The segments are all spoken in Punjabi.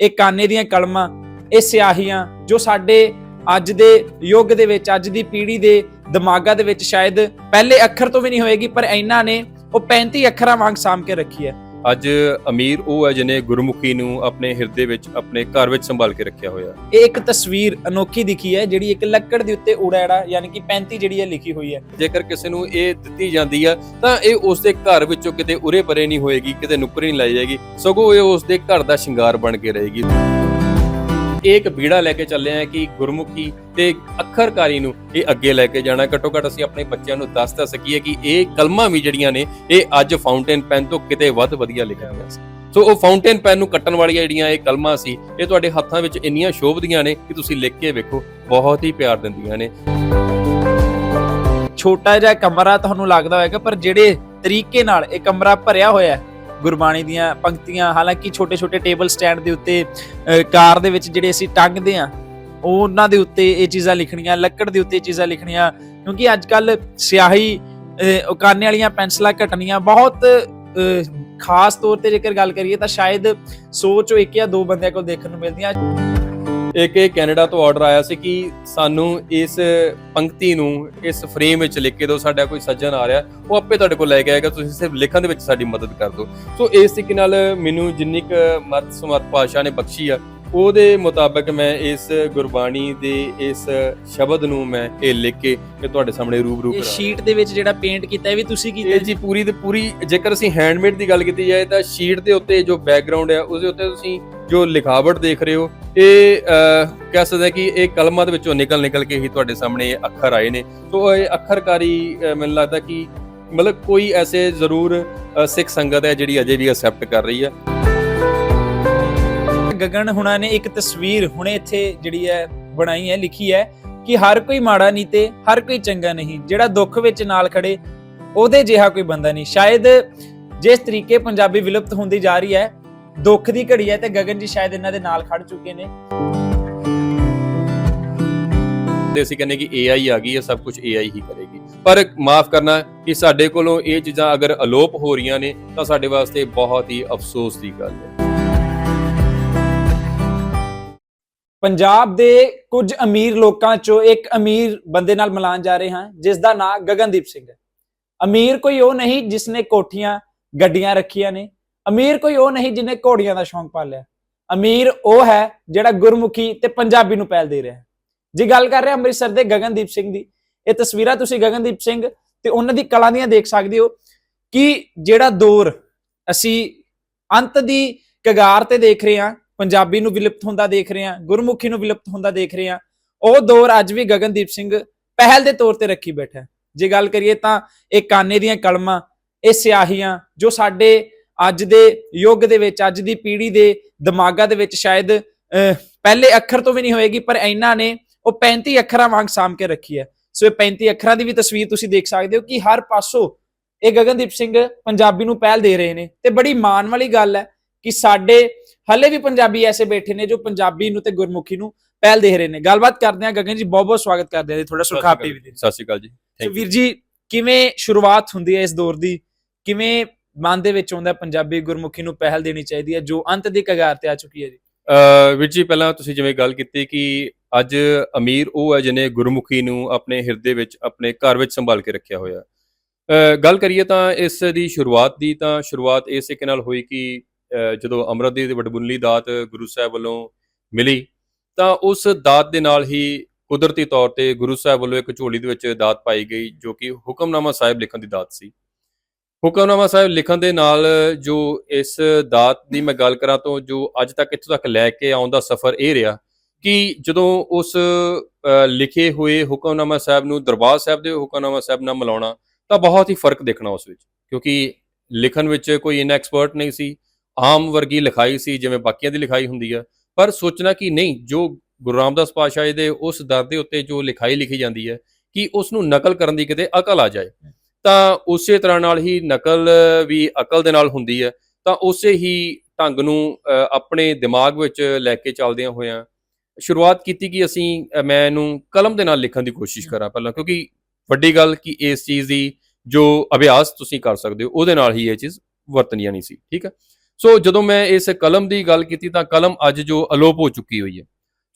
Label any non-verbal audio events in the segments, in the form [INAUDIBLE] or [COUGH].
ਇਹ ਕਾਨੇ ਦੀਆਂ ਕਲਮਾਂ, ਇਹ ਸਿਆਹੀਆਂ ਜੋ ਸਾਡੇ ਅੱਜ ਦੇ ਯੁੱਗ ਦੇ ਵਿੱਚ, ਅੱਜ ਦੀ ਪੀੜ੍ਹੀ ਦੇ ਦਿਮਾਗਾਂ ਦੇ ਵਿੱਚ ਸ਼ਾਇਦ ਪਹਿਲੇ ਅੱਖਰ ਤੋਂ ਵੀ ਨਹੀਂ ਹੋਏਗੀ, ਪਰ ਇਹਨਾਂ ਨੇ ਉਹ 35 ਅੱਖਰਾਂ ਵਾਂਗ ਸਾਂਭ ਕੇ ਰੱਖੀ ਹੈ। ਅੱਜ ਅਮੀਰ ਉਹ ਹੈ ਜਿਹਨੇ ਗੁਰਮੁਖੀ ਨੂੰ ਆਪਣੇ ਹਿਰਦੇ ਵਿੱਚ ਆਪਣੇ ਘਰ ਵਿੱਚ ਸੰਭਾਲ ਕੇ ਰੱਖਿਆ ਹੋਇਆ। ਇਹ ਇੱਕ ਤਸਵੀਰ ਅਨੋਖੀ ਦਿਖੀ ਹੈ ਜਿਹੜੀ ਇੱਕ ਲੱਕੜ ਦੇ ਉੱਤੇ ਉੜਾੜਾ ਯਾਨੀ ਕਿ 35 ਜਿਹੜੀ ਹੈ ਲਿਖੀ ਹੋਈ ਹੈ। ਜੇਕਰ ਕਿਸੇ ਨੂੰ ਇਹ ਦਿੱਤੀ ਜਾਂਦੀ ਆ ਤਾਂ ਇਹ ਉਸ ਦੇ ਘਰ ਵਿੱਚੋਂ ਕਿਤੇ ਉਰੇ ਪਰੇ ਨਹੀਂ ਹੋਏਗੀ ਕਿਤੇ ਨੁੱਕਰੀ ਨਹੀਂ ਲਾਈ ਜਾਏਗੀ। ਸਗੋਂ ਇਹ ਉਸ ਦੇ ਘਰ ਦਾ ਸ਼ਿੰਗਾਰ ਬਣ ਕੇ ਰਹੇਗੀ। ਇਹ ਇੱਕ ਬੀੜਾ ਲੈ ਕੇ ਚੱਲੇ ਆ ਕਿ ਗੁਰਮੁਖੀ ਤੇ ਅੱਖਰਕਾਰੀ ਨੂੰ ਇਹ ਅੱਗੇ ਲੈ ਕੇ ਜਾਣਾ। ਘੱਟੋ ਘੱਟ ਅਸੀਂ ਆਪਣੇ ਬੱਚਿਆਂ ਨੂੰ ਦੱਸ ਤਾਂ ਸਕੀਏ ਕਿ ਇਹ ਕਲਮਾਂ ਵੀ ਜਿਹੜੀਆਂ ਨੇ, ਇਹ ਅੱਜ ਫਾਊਂਟੇਨ ਪੈਨ ਤੋਂ ਕਿਤੇ ਵੱਧ ਵਧੀਆ ਲਿਖੀਆਂ ਸੀ। ਸੋ ਉਹ ਫਾਊਂਟੇਨ ਪੈਨ ਨੂੰ ਕੱਟਣ ਵਾਲੀਆਂ ਜਿਹੜੀਆਂ ਇਹ ਕਲਮਾਂ ਸੀ, ਇਹ ਤੁਹਾਡੇ ਹੱਥਾਂ ਵਿੱਚ ਇੰਨੀਆਂ ਸ਼ੋਭਦੀਆਂ ਨੇ ਕਿ ਤੁਸੀਂ ਲਿਖ ਕੇ ਵੇਖੋ, ਬਹੁਤ ਹੀ ਪਿਆਰ ਦਿੰਦੀਆਂ ਨੇ। ਛੋਟਾ ਜਿਹਾ ਕਮਰਾ ਤੁਹਾਨੂੰ ਲੱਗਦਾ ਹੋਵੇਗਾ ਪਰ ਜਿਹੜੇ ਤਰੀਕੇ ਨਾਲ ਇਹ ਕਮਰਾ ਭਰਿਆ ਹੋਇਆ ਹੈ ਗੁਰਬਾਣੀ ਦੀਆਂ ਪੰਕਤੀਆਂ ਹਾਲਾਂਕਿ ਛੋਟੇ ਛੋਟੇ ਟੇਬਲ ਸਟੈਂਡ ਦੇ ਉੱਤੇ ਕਾਰ ਦੇ ਵਿੱਚ ਜਿਹੜੇ ਅਸੀਂ ਟੰਗਦੇ ਆ ਉਹਨਾਂ ਦੇ ਉੱਤੇ ਇਹ ਚੀਜ਼ਾਂ ਲਿਖਣੀਆਂ ਲੱਕੜ ਦੇ ਉੱਤੇ ਇਹ ਚੀਜ਼ਾਂ ਲਿਖਣੀਆਂ ਕਿਉਂਕਿ ਅੱਜ ਕੱਲ ਸਿਆਹੀ ਅਹ, ਵਾਲੀਆਂ ਪੈਨਸਲਾਂ ਘਟਣੀਆਂ ਬਹੁਤ ਖਾਸ ਤੌਰ ਤੇ ਜੇਕਰ ਗੱਲ ਕਰੀਏ ਤਾਂ ਸ਼ਾਇਦ ਸੌ ਚੋਂ ਇੱਕ ਜਾਂ ਦੋ ਬੰਦਿਆਂ ਕੋਲ ਦੇਖਣ ਨੂੰ ਮਿਲਦੀਆਂ। ਇੱਕ ਇਹ ਕੈਨੇਡਾ ਤੋਂ ਆਰਡਰ ਆਇਆ ਸੀ ਕਿ ਸਾਨੂੰ ਇਸ ਪੰਕਤੀ ਨੂੰ ਇਸ ਫਰੇਮ ਵਿੱਚ ਲਿਖ ਕੇ ਦਿਓ, ਸਾਡਾ ਕੋਈ ਸੱਜਣ ਆ ਰਿਹਾ, ਉਹ ਆਪੇ ਤੁਹਾਡੇ ਕੋਲ ਲੈ ਕੇ ਆਏਗਾ, ਤੁਸੀਂ ਸਿਰਫ ਲਿਖਣ ਦੇ ਵਿੱਚ ਸਾਡੀ ਮਦਦ ਕਰ ਦਿਓ। ਸੋ ਇਸ ਤਰੀਕੇ ਨਾਲ ਮੈਨੂੰ ਜਿੰਨੀ ਕੁ ਮਰਦ ਸਮਤ ਭਾਸ਼ਾ ਨੇ ਬਖਸ਼ੀ ਆ ਉਹਦੇ ਮੁਤਾਬਕ ਮੈਂ ਇਸ ਗੁਰਬਾਣੀ ਦੇ ਇਸ ਸ਼ਬਦ ਨੂੰ ਮੈਂ ਇਹ ਲਿਖ ਕੇ ਇਹ ਤੁਹਾਡੇ ਸਾਹਮਣੇ ਰੂਬਰੂ ਇਹ ਕਰਾਂ ਸ਼ੀਟ ਦੇ ਵਿੱਚ ਜਿਹੜਾ ਪੇਂਟ ਕੀਤਾ ਇਹ ਵੀ ਤੁਸੀਂ ਕੀਤਾ ਇਹ ਜੀ? ਪੂਰੀ ਤੇ ਪੂਰੀ ਜੇਕਰ ਅਸੀਂ ਹੈਂਡਮੇਡ ਦੀ ਗੱਲ ਕੀਤੀ ਜਾਏ ਤਾਂ ਸ਼ੀਟ ਦੇ ਉੱਤੇ ਜੋ ਬੈਕਗ੍ਰਾਉਂਡ ਹੈ ਉਸ ਦੇ ਉੱਤੇ ਤੁਸੀਂ ਜੋ ਲਿਖਾਵਟ ਦੇਖ ਰਹੇ ਹੋ ਇਹ ਕਹਿ ਸਕਦੇ ਕਿ ਇਹ ਕਲਮਾਂ ਦੇ ਵਿੱਚੋਂ ਨਿਕਲ ਨਿਕਲ ਕੇ ਹੀ ਤੁਹਾਡੇ ਸਾਹਮਣੇ ਇਹ ਅੱਖਰ ਆਏ ਨੇ। ਸੋ ਇਹ ਅੱਖਰਕਾਰੀ ਮੈਨੂੰ ਲੱਗਦਾ ਕਿ ਮਤਲਬ ਕੋਈ ਐਸੇ ਜ਼ਰੂਰ ਸਿੱਖ ਸੰਗਤ ਹੈ ਜਿਹੜੀ ਅਜੇ ਵੀ ਅਸੈਪਟ ਕਰ ਰਹੀ ਹੈ। ਗਗਨ ਹੁਣਾਂ ਨੇ ਇੱਕ ਤਸਵੀਰ ਹੁਣੇ ਇੱਥੇ ਜਿਹੜੀ ਹੈ ਬਣਾਈ ਹੈ, ਲਿਖੀ ਹੈ ਕਿ ਹਰ ਕੋਈ ਮਾੜਾ ਨਹੀਂ ਤੇ ਹਰ ਕੋਈ ਚੰਗਾ ਨਹੀਂ, ਜਿਹੜਾ ਦੁੱਖ ਵਿੱਚ ਨਾਲ ਖੜੇ ਉਹਦੇ ਜਿਹਾ ਕੋਈ ਬੰਦਾ ਨਹੀਂ। ਸ਼ਾਇਦ ਜਿਸ ਤਰੀਕੇ ਪੰਜਾਬੀ ਵਿਲੁਪਤ ਹੁੰਦੀ ਜਾ ਰਹੀ ਹੈ, ਦੁੱਖ ਦੀ ਘੜੀ ਹੈ ਤੇ ਗਗਨ ਜੀ ਸ਼ਾਇਦ ਇਹਨਾਂ ਦੇ ਨਾਲ ਖੜ ਚੁੱਕੇ ਨੇ। ਤੇ ਅਸੀਂ ਕਹਿੰਦੇ ਕਿ AI ਆ ਗਈ ਹੈ, ਸਭ ਕੁਝ AI ਹੀ ਕਰੇਗੀ। ਪਰ ਮਾਫ ਕਰਨਾ ਕਿ ਸਾਡੇ ਕੋਲੋਂ ਇਹ ਚੀਜ਼ਾਂ ਅਗਰ ਅਲੋਪ ਹੋ ਰਹੀਆਂ ਨੇ, ਤਾਂ ਸਾਡੇ ਵਾਸਤੇ ਬਹੁਤ ਹੀ ਅਫਸੋਸ ਦੀ ਗੱਲ ਹੈ। ਪੰਜਾਬ ਦੇ ਕੁਝ ਅਮੀਰ ਲੋਕਾਂ ਚੋਂ ਇੱਕ ਅਮੀਰ ਬੰਦੇ ਨਾਲ ਮਿਲਾਨ ਜਾ ਰਹੇ ਹਾਂ, ਜਿਸ ਦਾ ਨਾਮ ਗਗਨਦੀਪ ਸਿੰਘ ਹੈ। ਅਮੀਰ ਕੋਈ ਉਹ ਨਹੀਂ ਜਿਸਨੇ ਕੋਠੀਆਂ, ਗੱਡੀਆਂ ਰੱਖੀਆਂ ਨੇ। ਅਮੀਰ ਕੋਈ ਉਹ ਨਹੀਂ ਜਿਹਨੇ ਘੋੜੀਆਂ ਦਾ ਸ਼ੌਂਕ ਪਾਲਿਆ। ਅਮੀਰ ਉਹ ਹੈ ਜਿਹੜਾ ਗੁਰਮੁਖੀ ਤੇ ਪੰਜਾਬੀ ਨੂੰ ਪਹਿਲ ਦੇ ਰਿਹਾ ਹੈ। ਜੇ ਗੱਲ ਕਰ ਰਹੇ ਅੰਮ੍ਰਿਤਸਰ ਦੇ ਗਗਨਦੀਪ ਸਿੰਘ ਦੀ, ਇਹ ਤਸਵੀਰਾਂ ਤੁਸੀਂ ਗਗਨਦੀਪ ਸਿੰਘ ਤੇ ਉਹਨਾਂ ਦੀ ਕਲਾ ਦੀਆਂ ਦੇਖ ਸਕਦੇ ਹੋ ਕਿ ਜਿਹੜਾ ਦੌਰ ਅਸੀਂ ਅੰਤ ਦੀ ਕਗਾਰ ਤੇ ਦੇਖ ਰਹੇ ਹਾਂ ਪੰਜਾਬੀ ਨੂੰ ਵਿਲੁਪਤ ਹੁੰਦਾ ਦੇਖ ਰਹੇ ਹਾਂ ਗੁਰਮੁਖੀ ਨੂੰ ਵਿਲੁਪਤ ਹੁੰਦਾ ਦੇਖ ਰਹੇ ਹਾਂ। ਉਹ ਦੌਰ ਅੱਜ ਵੀ ਗਗਨਦੀਪ ਸਿੰਘ ਪਹਿਲ ਦੇ ਤੌਰ ਤੇ ਰੱਖੀ ਬੈਠਾ ਜੇ ਗੱਲ ਕਰੀਏ ਤਾਂ ਇਹ ਕਾਨੇ ਦੀਆਂ ਕਲਮਾਂ ਇਹ ਸਿਆਹੀਆਂ ਜੋ ਸਾਡੇ ਅੱਜ ਦੇ ਯੁੱਗ ਦੇ ਵਿੱਚ ਅੱਜ ਦੀ ਪੀੜ੍ਹੀ ਦੇ ਦਿਮਾਗਾਂ ਦੇ ਵਿੱਚ ਸ਼ਾਇਦ ਅਹ, ਪਹਿਲੇ ਅੱਖਰ ਤੋਂ ਵੀ ਨਹੀਂ ਹੋਏਗੀ ਪਰ ਇਹਨਾਂ ਨੇ ਉਹ 35 ਅੱਖਰਾਂ ਵਾਂਗ ਸਾਂਭ ਕੇ ਰੱਖੀ ਹੈ। ਸੋ ਇਹ 35 ਅੱਖਰਾਂ ਦੀ ਵੀ ਤਸਵੀਰ ਤੁਸੀਂ ਦੇਖ ਸਕਦੇ ਹੋ ਕਿ ਹਰ ਪਾਸੋਂ ਇਹ ਗਗਨਦੀਪ ਸਿੰਘ ਪੰਜਾਬੀ ਨੂੰ ਪਹਿਲ ਦੇ ਰਹੇ ਨੇ। ਤੇ ਬੜੀ ਮਾਣ ਵਾਲੀ ਗੱਲ ਹੈ ਕਿ ਸਾਡੇ ਹਲੇ ਵੀ ਪੰਜਾਬੀ ਐਸੇ ਬੈਠੇ ਨੇ ਜੋ ਪੰਜਾਬੀ ਨੂੰ ਤੇ ਗੁਰਮੁਖੀ ਨੂੰ ਪਹਿਲ ਦੇ ਰਹੇ ਨੇ। ਗੱਲਬਾਤ ਕਰਦੇ ਹਾਂ ਗਗਨ ਜੀ ਬਹੁਤ ਬਹੁਤ ਸਵਾਗਤ ਕਰਦੇ ਹਾਂ ਜੀ ਥੋੜਾ ਸੁਰਖਾਪ ਟੀਵੀ ਦੇ ਸਤਿ ਸ਼੍ਰੀ ਅਕਾਲ ਜੀ। ਸੋ. ਵੀਰ ਜੀ ਕਿਵੇਂ ਸ਼ੁਰੂਆਤ ਹੁੰਦੀ ਹੈ ਇਸ ਦੌਰ ਦੀ? ਕਿਵੇਂ ਮਨ ਦੇ ਵਿੱਚ ਆਉਂਦਾ ਪੰਜਾਬੀ ਗੁਰਮੁਖੀ ਨੂੰ ਪਹਿਲ ਦੇਣੀ ਚਾਹੀਦੀ ਹੈ ਜੋ ਅੰਤ ਦੀ ਕਗਾਰ ਤੇ ਆ ਚੁੱਕੀ ਹੈ ਜੀ? ਵੀਰ ਜੀ ਪਹਿਲਾਂ ਤੁਸੀਂ ਜਿਵੇਂ ਗੱਲ ਕੀਤੀ ਕਿ ਅੱਜ ਅਮੀਰ ਉਹ ਹੈ ਜਿਹਨੇ ਗੁਰਮੁਖੀ ਨੂੰ ਆਪਣੇ ਹਿਰਦੇ ਵਿੱਚ ਆਪਣੇ ਘਰ ਵਿੱਚ ਸੰਭਾਲ ਕੇ ਰੱਖਿਆ ਹੋਇਆ। ਗੱਲ ਕਰੀਏ ਤਾਂ ਇਸ ਦੀ ਸ਼ੁਰੂਆਤ ਦੀ ਤਾਂ ਸ਼ੁਰੂਆਤ ਇਸ ਤਰੀਕੇ ਨਾਲ ਹੋਈ ਕਿ ਜਦੋਂ ਅੰਮ੍ਰਿਤ ਦੀ ਵਡਬੁੱਲੀ ਦਾਤ ਗੁਰੂ ਸਾਹਿਬ ਵੱਲੋਂ ਮਿਲੀ, ਤਾਂ ਉਸ ਦਾਤ ਦੇ ਨਾਲ ਹੀ ਕੁਦਰਤੀ ਤੌਰ ਤੇ ਗੁਰੂ ਸਾਹਿਬ ਵੱਲੋਂ ਇੱਕ ਝੋਲੀ ਦੇ ਵਿੱਚ ਦਾਤ ਪਾਈ ਗਈ, ਜੋ ਕਿ ਹੁਕਮਨਾਮਾ ਸਾਹਿਬ ਲਿਖਣ ਦੀ ਦਾਤ ਸੀ। ਹੁਕਮਨਾਮਾ ਸਾਹਿਬ ਲਿਖਣ ਦੇ ਨਾਲ ਜੋ ਇਸ ਦਾਤ ਦੀ ਮੈਂ ਗੱਲ ਕਰਾਂ ਤੋਂ ਜੋ ਅੱਜ ਤੱਕ ਇੱਥੋਂ ਤੱਕ ਲੈ ਕੇ ਆਉਣ ਦਾ ਸਫ਼ਰ ਇਹ ਰਿਹਾ ਕਿ ਜਦੋਂ ਉਸ ਲਿਖੇ ਹੋਏ ਹੁਕਮਨਾਮਾ ਸਾਹਿਬ ਨੂੰ ਦਰਬਾਰ ਸਾਹਿਬ ਦੇ ਹੁਕਮਨਾਮਾ ਸਾਹਿਬ ਨਾਲ ਮਿਲਾਉਣਾ, ਤਾਂ ਬਹੁਤ ਹੀ ਫ਼ਰਕ ਦੇਖਣਾ ਉਸ ਵਿੱਚ, ਕਿਉਂਕਿ ਲਿਖਣ ਵਿੱਚ ਕੋਈ ਇਨਾ ਐਕਸਪਰਟ ਨਹੀਂ ਸੀ ਆਮ ਵਰਗੀ ਲਿਖਾਈ ਸੀ, ਜਿਵੇਂ ਬਾਕੀਆਂ ਦੀ ਲਿਖਾਈ ਹੁੰਦੀ ਆ। ਪਰ ਸੋਚਣਾ ਕਿ ਨਹੀਂ, ਜੋ ਗੁਰੂ ਰਾਮਦਾਸ ਪਾਤਸ਼ਾਹ ਜੀ ਦੇ ਉਸ ਦਰ ਦੇ ਉੱਤੇ ਜੋ ਲਿਖਾਈ ਲਿਖੀ ਜਾਂਦੀ ਹੈ ਕਿ ਉਸ ਨੂੰ ਨਕਲ ਕਰਨ ਦੀ ਕਿਤੇ ਅਕਲ ਆ ਜਾਏ। ਤਾਂ ਉਸੇ ਤਰ੍ਹਾਂ ਨਾਲ ਹੀ ਨਕਲ ਵੀ ਅਕਲ ਦੇ ਨਾਲ ਹੁੰਦੀ ਹੈ ਤਾਂ ਉਸੇ ਹੀ ਢੰਗ ਨੂੰ ਆਪਣੇ ਦਿਮਾਗ ਵਿੱਚ ਲੈ ਕੇ ਚੱਲਦਿਆਂ ਹੋਇਆਂ ਸ਼ੁਰੂਆਤ ਕੀਤੀ ਕਿ ਅਸੀਂ ਮੈਂ ਇਹਨੂੰ ਕਲਮ ਦੇ ਨਾਲ ਲਿਖਣ ਦੀ ਕੋਸ਼ਿਸ਼ ਕਰਾਂ ਪਹਿਲਾਂ, ਕਿਉਂਕਿ ਵੱਡੀ ਗੱਲ ਕਿ ਇਸ ਚੀਜ਼ ਦੀ ਜੋ ਅਭਿਆਸ ਤੁਸੀਂ ਕਰ ਸਕਦੇ ਹੋ, ਉਹਦੇ ਨਾਲ ਹੀ ਇਹ ਚੀਜ਼ ਵਰਤਣੀ ਨਹੀਂ ਸੀ, ਠੀਕ ਹੈ ਸੋ ਜਦੋਂ ਮੈਂ ਇਸ ਕਲਮ ਦੀ ਗੱਲ ਕੀਤੀ ਤਾਂ ਕਲਮ ਅੱਜ ਜੋ ਅਲੋਪ ਹੋ ਚੁੱਕੀ ਹੋਈ ਹੈ।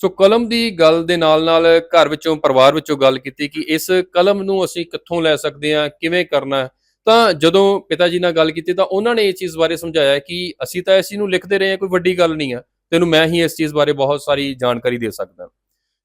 ਸੋ ਕਲਮ ਦੀ ਗੱਲ ਦੇ ਨਾਲ ਨਾਲ ਘਰ ਵਿੱਚੋਂ ਪਰਿਵਾਰ ਵਿੱਚੋਂ ਗੱਲ ਕੀਤੀ ਕਿ ਇਸ ਕਲਮ ਨੂੰ ਅਸੀਂ ਕਿੱਥੋਂ ਲੈ ਸਕਦੇ ਹਾਂ, ਕਿਵੇਂ ਕਰਨਾ ਤਾਂ ਜਦੋਂ ਪਿਤਾ ਜੀ ਨਾਲ ਗੱਲ ਕੀਤੀ ਤਾਂ ਉਹਨਾਂ ਨੇ ਇਹ ਚੀਜ਼ ਬਾਰੇ ਸਮਝਾਇਆ ਕਿ ਅਸੀਂ ਤਾਂ ਇਸ ਚੀਜ਼ ਨੂੰ ਲਿਖਦੇ ਰਹੇ ਹਾਂ, ਕੋਈ ਵੱਡੀ ਗੱਲ ਨਹੀਂ ਆ ਤੈਨੂੰ ਮੈਂ ਹੀ ਇਸ ਚੀਜ਼ ਬਾਰੇ ਬਹੁਤ ਸਾਰੀ ਜਾਣਕਾਰੀ ਦੇ ਸਕਦਾ।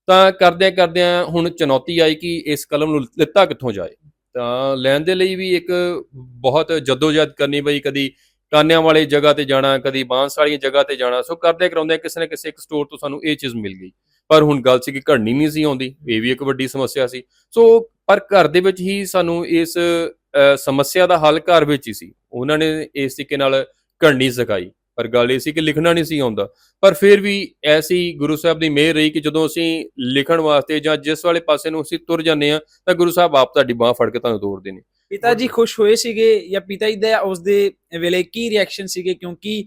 ਤਾਂ ਕਰਦਿਆਂ ਕਰਦਿਆਂ ਹੁਣ ਚੁਣੌਤੀ ਆਈ ਕਿ ਇਸ ਕਲਮ ਨੂੰ ਲਿੱਤਾ ਕਿੱਥੋਂ ਜਾਏ। ਤਾਂ ਲੈਣ ਦੇ ਲਈ ਵੀ ਇੱਕ ਬਹੁਤ ਜਦੋਜਹਿਦ ਕਰਨੀ ਪਈ ਕਦੀ ਕਾਨਿਆਂ ਵਾਲੀ ਜਗ੍ਹਾ ਤੇ ਜਾਣਾ, ਕਦੀ ਬਾਂਸ ਵਾਲੀ ਜਗ੍ਹਾ ਤੇ ਜਾਣਾ, ਸੋ ਕਰਦੇ ਕਰਾਉਂਦੇ ਕਿਸੇ ਨਾ ਕਿਸੇ ਇੱਕ ਸਟੋਰ ਤੋਂ ਸਾਨੂੰ ਇਹ ਚੀਜ਼ ਮਿਲ ਗਈ। ਪਰ ਹੁਣ ਗੱਲ ਸੀ ਕਿ ਘੜਨੀ ਨਹੀਂ ਸੀ ਆਉਂਦੀ, ਇਹ ਵੀ ਇੱਕ ਵੱਡੀ ਸਮੱਸਿਆ ਸੀ। ਸੋ ਪਰ ਘਰ ਦੇ ਵਿੱਚ ਹੀ ਸਾਨੂੰ ਇਸ ਸਮੱਸਿਆ ਦਾ ਹੱਲ ਘਰ ਵਿੱਚ ਹੀ ਸੀ। ਉਹਨਾਂ ਨੇ ਇਸ ਤਰੀਕੇ ਨਾਲ ਘੜਨੀ ਸਿਖਾਈ। ਪਰ ਗੱਲ ਇਹ ਸੀ ਕਿ ਲਿਖਣਾ ਨਹੀਂ ਸੀ ਆਉਂਦਾ। ਪਰ ਫਿਰ ਵੀ ਐਸੀ ਗੁਰੂ ਸਾਹਿਬ ਦੀ ਮਿਹਰ ਰਹੀ ਕਿ ਜਦੋਂ ਅਸੀਂ ਲਿਖਣ ਵਾਸਤੇ ਜਾਂ ਜਿਸ ਵਾਲੇ ਪਾਸੇ ਨੂੰ ਅਸੀਂ ਤੁਰ ਜਾਂਦੇ ਆ ਤਾਂ ਗੁਰੂ ਸਾਹਿਬ ਆਪ ਤੁਹਾਡੀ ਬਾਹ ਫੜ ਕੇ ਤੁਹਾਨੂੰ ਤੋਰਦੇ ਨੇ ਪਿਤਾ ਜੀ ਖੁਸ਼ ਹੋਏ ਸੀਗੇ ਜਾਂ ਪਿਤਾ ਜੀ ਦਾ ਉਸ ਦੇ ਵੇਲੇ ਕੀ ਰਿਐਕਸ਼ਨ ਸੀਗੇ? ਕਿਉਂਕਿ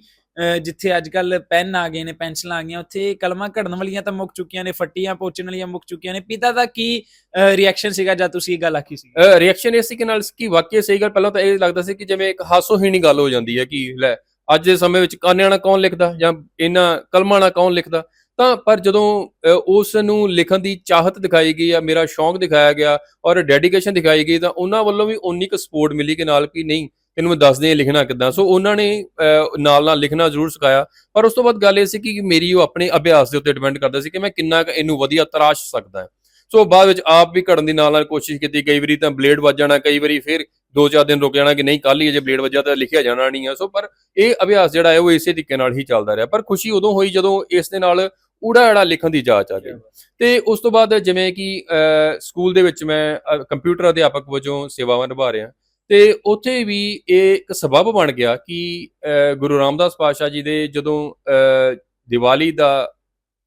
ਜਿੱਥੇ ਅੱਜ ਕੱਲ ਪੈਨ ਆ ਗਏ ਨੇ, ਪੈਨਸਲਾਂ ਆ ਗਈਆਂ, ਉੱਥੇ ਕਲਮਾਂ ਘੜਨ ਵਾਲੀਆਂ ਤਾਂ ਮੁੱਕ ਚੁੱਕੀਆਂ ਨੇ, ਫੱਟੀਆਂ ਪੋਚਣ ਵਾਲੀਆਂ ਮੁੱਕ ਚੁੱਕੀਆਂ ਨੇ। ਪਿਤਾ ਦਾ ਕੀ ਰਿਐਕਸ਼ਨ ਸੀਗਾ ਜਦ ਤੁਸੀਂ ਇਹ ਗੱਲ ਆਖੀ ਸੀ? ਰਿਐਕਸ਼ਨ ਇਹ ਸੀ ਕਿ ਨਾਲ ਕਿ ਵਾਕਿਆ ਸਹੀ ਗੱਲ? ਪਹਿਲਾਂ ਤਾਂ ਇਹ ਲੱਗਦਾ ਸੀ ਕਿ ਜਿਵੇਂ ਇੱਕ ਹਾਸੋਹੀਣੀ ਗੱਲ ਹੋ ਜਾਂਦੀ ਹੈ ਕਿ ਲੈ, ਅੱਜ ਦੇ ਸਮੇਂ ਵਿੱਚ ਕਾਨਿਆਂ ਨਾਲ ਕੌਣ ਲਿਖਦਾ ਜਾਂ ਇਹਨਾਂ ਕਲਮਾਂ ਨਾਲ ਕੌਣ ਲਿਖਦਾ? ਤਾਂ ਪਰ ਜਦੋਂ ਉਸ ਨੂੰ ਲਿਖਣ ਦੀ ਚਾਹਤ ਦਿਖਾਈ ਗਈ ਆ ਮੇਰਾ ਸ਼ੌਂਕ ਦਿਖਾਇਆ ਗਿਆ ਔਰ ਡੈਡੀਕੇਸ਼ਨ ਦਿਖਾਈ ਗਈ ਤਾਂ ਉਹਨਾਂ ਵੱਲੋਂ ਵੀ ਉਨੀ ਕੁ ਸਪੋਰਟ ਮਿਲੀ ਕਿ ਨਾਲ ਕਿ ਨਹੀਂ ਇਹਨੂੰ ਮੈਂ ਦੱਸਦੇ ਆ ਲਿਖਣਾ ਕਿੱਦਾਂ। ਸੋ ਉਹਨਾਂ ਨੇ ਨਾਲ ਨਾਲ ਲਿਖਣਾ ਜ਼ਰੂਰ ਸਿਖਾਇਆ। ਪਰ ਉਸ ਤੋਂ ਬਾਅਦ ਗੱਲ ਇਹ ਸੀ ਕਿ ਮੇਰੀ ਉਹ ਆਪਣੇ ਅਭਿਆਸ ਦੇ ਉੱਤੇ ਡਿਪੈਂਡ ਕਰਦਾ ਸੀ ਕਿ ਮੈਂ ਕਿੰਨਾ ਕੁ ਇਹਨੂੰ ਵਧੀਆ ਤਰਾਸ਼ ਸਕਦਾ ਸੋ ਬਾਅਦ ਵਿੱਚ ਆਪ ਵੀ ਘੜਨ ਦੀ ਨਾਲ ਨਾਲ ਕੋਸ਼ਿਸ਼ ਕੀਤੀ, ਕਈ ਵਾਰੀ ਤਾਂ ਬਲੇਡ ਵੱਜ ਜਾਣਾ, ਕਈ ਵਾਰੀ ਫਿਰ ਦੋ ਚਾਰ ਦਿਨ ਰੁਕ ਜਾਣਾ ਕਿ ਨਹੀਂ ਕੱਲ ਹੀ ਜੇ ਬਲੇਡ ਵੱਜਾ ਤਾਂ ਲਿਖਿਆ ਜਾਣਾ ਨਹੀਂ ਆ। ਸੋ ਪਰ ਇਹ ਅਭਿਆਸ ਜਿਹੜਾ ਹੈ ਉਹ ਇਸੇ ਤਰੀਕੇ ਨਾਲ ਹੀ ਚੱਲਦਾ ਰਿਹਾ। ਪਰ ਖੁਸ਼ੀ ਉਦੋਂ ਹੋਈ ਜਦੋਂ ਇਸ ਦੇ ਨਾਲ ਊੜਾ ਐੜਾ ਲਿਖਣ ਦੀ ਜਾਚ ਆ ਗਈ। ਤੇ ਉਸ ਤੋਂ ਬਾਅਦ ਜਿਵੇਂ ਕਿ ਸਕੂਲ ਦੇ ਵਿੱਚ ਮੈਂ ਕੰਪਿਊਟਰ ਅਧਿਆਪਕ ਵਜੋਂ ਸੇਵਾਵਾਂ ਨਿਭਾ ਰਿਹਾ। ਤੇ ਉੱਥੇ ਵੀ ਇਹ ਇੱਕ ਸਬਬ ਬਣ ਗਿਆ ਕਿ ਗੁਰੂ ਰਾਮਦਾਸ ਪਾਤਸ਼ਾਹ ਜੀ ਦੇ ਜਦੋਂ ਦੀਵਾਲੀ ਦਾ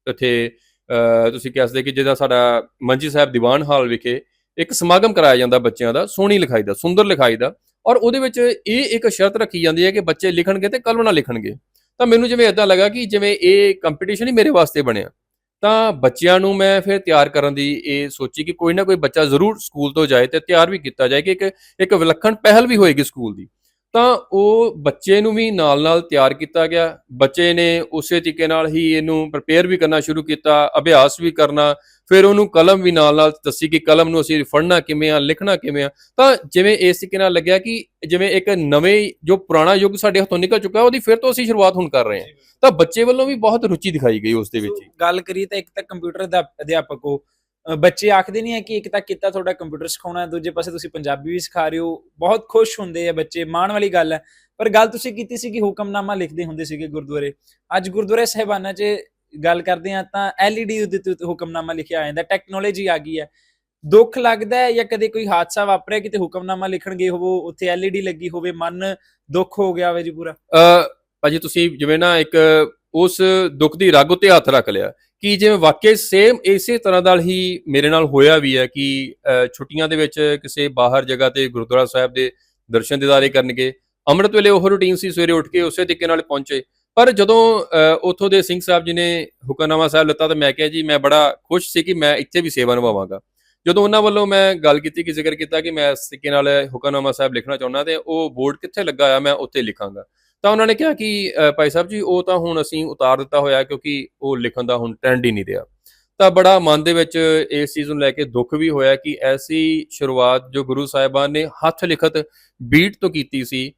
ਇੱਥੇ ਅਹ, ਤੁਸੀਂ ਕਹਿ ਸਕਦੇ ਕਿ ਜਿਹਦਾ ਸਾਡਾ ਮੰਜੀ ਸਾਹਿਬ ਦੀਵਾਨ ਹਾਲ ਵਿਖੇ ਇੱਕ ਸਮਾਗਮ ਕਰਾਇਆ ਜਾਂਦਾ ਬੱਚਿਆਂ ਦਾ ਸੋਹਣੀ ਲਿਖਾਈ ਦਾ ਸੁੰਦਰ ਲਿਖਾਈ ਦਾ। ਔਰ ਉਹਦੇ ਵਿੱਚ ਇਹ ਇੱਕ ਸ਼ਰਤ ਰੱਖੀ ਜਾਂਦੀ ਹੈ ਕਿ ਬੱਚੇ ਲਿਖਣਗੇ ਤੇ ਕਲਮ ਨਾਲ ਲਿਖਣਗੇ। ਤਾਂ ਮੈਨੂੰ ਜਿਵੇਂ ਇਦਾਂ ਲੱਗਾ ਕਿ ਜਿਵੇਂ ਇਹ ਕੰਪੀਟੀਸ਼ਨ ਹੀ ਮੇਰੇ ਵਾਸਤੇ ਬਣਿਆ। ਤਾਂ ਬੱਚਿਆਂ ਨੂੰ ਮੈਂ ਫਿਰ ਤਿਆਰ ਕਰਨ ਦੀ ਇਹ ਸੋਚੀ ਕਿ ਕੋਈ ਨਾ ਕੋਈ ਬੱਚਾ ਜ਼ਰੂਰ ਸਕੂਲ ਤੋਂ ਜਾਏ ਤੇ ਤਿਆਰ ਵੀ ਕੀਤਾ ਜਾਏ ਕਿ ਇੱਕ ਇੱਕ ਵਿਲੱਖਣ ਪਹਿਲ ਵੀ ਹੋਏਗੀ ਸਕੂਲ ਦੀ। ਤਾਂ ਉਹ ਬੱਚੇ ਨੂੰ ਵੀ ਨਾਲ-ਨਾਲ ਤਿਆਰ ਕੀਤਾ ਗਿਆ। ਬੱਚੇ ਨੇ ਉਸੇ ਤਰੀਕੇ ਨਾਲ ਹੀ ਇਹਨੂੰ ਪ੍ਰਪੇਅਰ ਵੀ ਕਰਨਾ ਸ਼ੁਰੂ ਕੀਤਾ, ਅਭਿਆਸ ਵੀ ਕਰਨਾ, ਫਿਰ ਉਹਨੂੰ ਕਲਮ ਵੀ ਨਾਲ-ਨਾਲ ਦੱਸੀ ਕਿ ਕਲਮ ਨੂੰ ਅਸੀਂ ਫੜਨਾ ਕਿਵੇਂ ਆ, ਲਿਖਣਾ ਕਿਵੇਂ ਆ। ਤਾਂ ਜਿਵੇਂ ਇਸ ਤਰੀਕੇ ਨਾਲ ਲੱਗਿਆ ਕਿ ਜਿਵੇਂ ਇੱਕ ਨਵੇਂ ਜੋ ਪੁਰਾਣਾ ਯੁੱਗ ਸਾਡੇ ਹੱਥੋਂ ਨਿਕਲ ਚੁੱਕਾ, ਉਹਦੀ ਫਿਰ ਤੋਂ ਅਸੀਂ ਸ਼ੁਰੂਆਤ ਹੁਣ ਕਰ ਰਹੇ ਹਾਂ। ਤਾਂ ਬੱਚੇ ਵੱਲੋਂ ਵੀ ਬਹੁਤ ਰੁਚੀ ਦਿਖਾਈ ਗਈ ਉਸ ਦੇ ਵਿੱਚ। ਗੱਲ ਕਰੀਏ ਤਾਂ ਇੱਕ ਤਾਂ ਕੰਪਿਊਟਰ ਦਾ ਅਧਿਆਪਕ ਹੋ ਬੱਚੇ ਆਖਦੇ ਨਹੀਂ ਹੈ ਕਿ ਇੱਕ ਤਾਂ ਕਿੱਤਾ ਤੁਹਾਡਾ ਕੰਪਿਊਟਰ ਸਿਖਾਉਣਾ ਦੂਜੇ ਪਾਸੇ ਤੁਸੀਂ ਪੰਜਾਬੀ ਵੀ ਸਿਖਾ ਰਹੇ ਹੋ। ਬਹੁਤ ਖੁਸ਼ ਹੁੰਦੇ ਆ ਬੱਚੇ, ਮਾਣ ਵਾਲੀ ਗੱਲ ਹੈ। ਪਰ ਗੱਲ ਤੁਸੀਂ ਕੀਤੀ ਸੀ ਕਿ ਹੁਕਮਨਾਮਾ ਲਿਖਦੇ ਹੁੰਦੇ ਸੀਗੇ ਗੁਰਦੁਆਰੇ। ਅੱਜ ਗੁਰਦੁਆਰੇ ਸਾਹਿਬਾਨਾਂ 'ਚ ਗੱਲ ਕਰਦੇ ਆ ਤਾਂ LED ਉੱਤੇ ਹੁਕਮਨਾਮਾ ਲਿਖਿਆ ਆ ਜਾਂਦਾ ਟੈਕਨੋਲੋਜੀ ਆ ਗਈ ਹੈ। ਦੁੱਖ ਲੱਗਦਾ ਹੈ ਜਾਂ ਕਦੇ ਕੋਈ ਹਾਦਸਾ ਵਾਪਰਿਆ, ਕਿਤੇ ਹੁਕਮਨਾਮਾ ਲਿਖਣ ਗਏ ਹੋਵੋ, ਉੱਥੇ LED ਲੱਗੀ ਹੋਵੇ, ਮਨ ਦੁੱਖ ਹੋ ਗਿਆ ਹੋਵੇ ਜੀ ਪੂਰਾ। ਅ ਭਾਜੀ, ਤੁਸੀਂ ਜਿਵੇਂ ਨਾ ਇੱਕ ਉਸ ਦੁੱਖ ਦੀ ਰਗ ਉੱਤੇ ਹੱਥ ਰੱਖ ਲਿਆ। ਕਿ ਜਿਵੇਂ ਵਾਕਿਆ ਸੇਮ ਇਸੇ ਤਰ੍ਹਾਂ ਨਾਲ ਹੀ ਮੇਰੇ ਨਾਲ ਹੋਇਆ ਵੀ ਹੈ ਕਿ ਅ, ਛੁੱਟੀਆਂ ਦੇ ਵਿੱਚ ਕਿਸੇ ਬਾਹਰ ਜਗ੍ਹਾ ਤੇ ਗੁਰਦੁਆਰਾ ਸਾਹਿਬ ਦੇ ਦਰਸ਼ਨ ਦਿਦਾਰੇ ਕਰਨਗੇ। ਅੰਮ੍ਰਿਤ ਵੇਲੇ ਉਹ ਰੁਟੀਨ ਸੀ ਸਵੇਰੇ ਉੱਠ ਕੇ ਉਸੇ ਤਰੀਕੇ ਨਾਲ ਪਹੁੰਚੇ। ਪਰ ਜਦੋਂ ਅ, ਉੱਥੋਂ ਦੇ ਸਿੰਘ ਸਾਹਿਬ ਜੀ ਨੇ ਹੁਕਮਨਾਮਾ ਸਾਹਿਬ ਲਿੱਤਾ ਤਾਂ ਮੈਂ ਕਿਹਾ ਜੀ ਮੈਂ ਬੜਾ ਖੁਸ਼ ਸੀ ਕਿ ਮੈਂ ਇੱਥੇ ਵੀ ਸੇਵਾ ਨਿਭਾਵਾਂਗਾ। ਜਦੋਂ ਉਹਨਾਂ ਵੱਲੋਂ ਮੈਂ ਗੱਲ ਕੀਤੀ ਕਿ ਜ਼ਿਕਰ ਕੀਤਾ ਕਿ ਮੈਂ ਇਸ ਤਰੀਕੇ ਨਾਲ ਹੁਕਮਨਾਮਾ ਸਾਹਿਬ ਲਿਖਣਾ ਚਾਹੁੰਦਾ ਤੇ ਉਹ ਬੋਰਡ ਕਿੱਥੇ ਲੱਗਾ ਆ ਮੈਂ ਉੱਥੇ ਲਿਖਾਂਗਾ। ਤਾਂ ਉਹਨਾਂ ਨੇ ਕਿਹਾ ਕਿ ਭਾਈ ਸਾਹਿਬ ਜੀ, ਉਹ ਤਾਂ ਹੁਣ ਅਸੀਂ ਉਤਾਰ ਦਿੱਤਾ ਹੋਇਆ ਕਿਉਂਕਿ ਉਹ ਲਿਖਣ ਦਾ ਹੁਣ ਟ੍ਰੈਂਡ ਹੀ ਨਹੀਂ ਰਿਹਾ। ਤਾਂ ਬੜਾ ਮਨ ਦੇ ਵਿੱਚ ਇਸ ਚੀਜ਼ ਨੂੰ ਲੈ ਕੇ ਦੁੱਖ ਵੀ ਹੋਇਆ ਕਿ ਐਸੀ ਸ਼ੁਰੂਆਤ ਜੋ ਗੁਰੂ ਸਾਹਿਬਾਨ ਨੇ ਹੱਥ ਲਿਖਤ ਬੀਟ ਤੋਂ ਕੀਤੀ ਸੀ,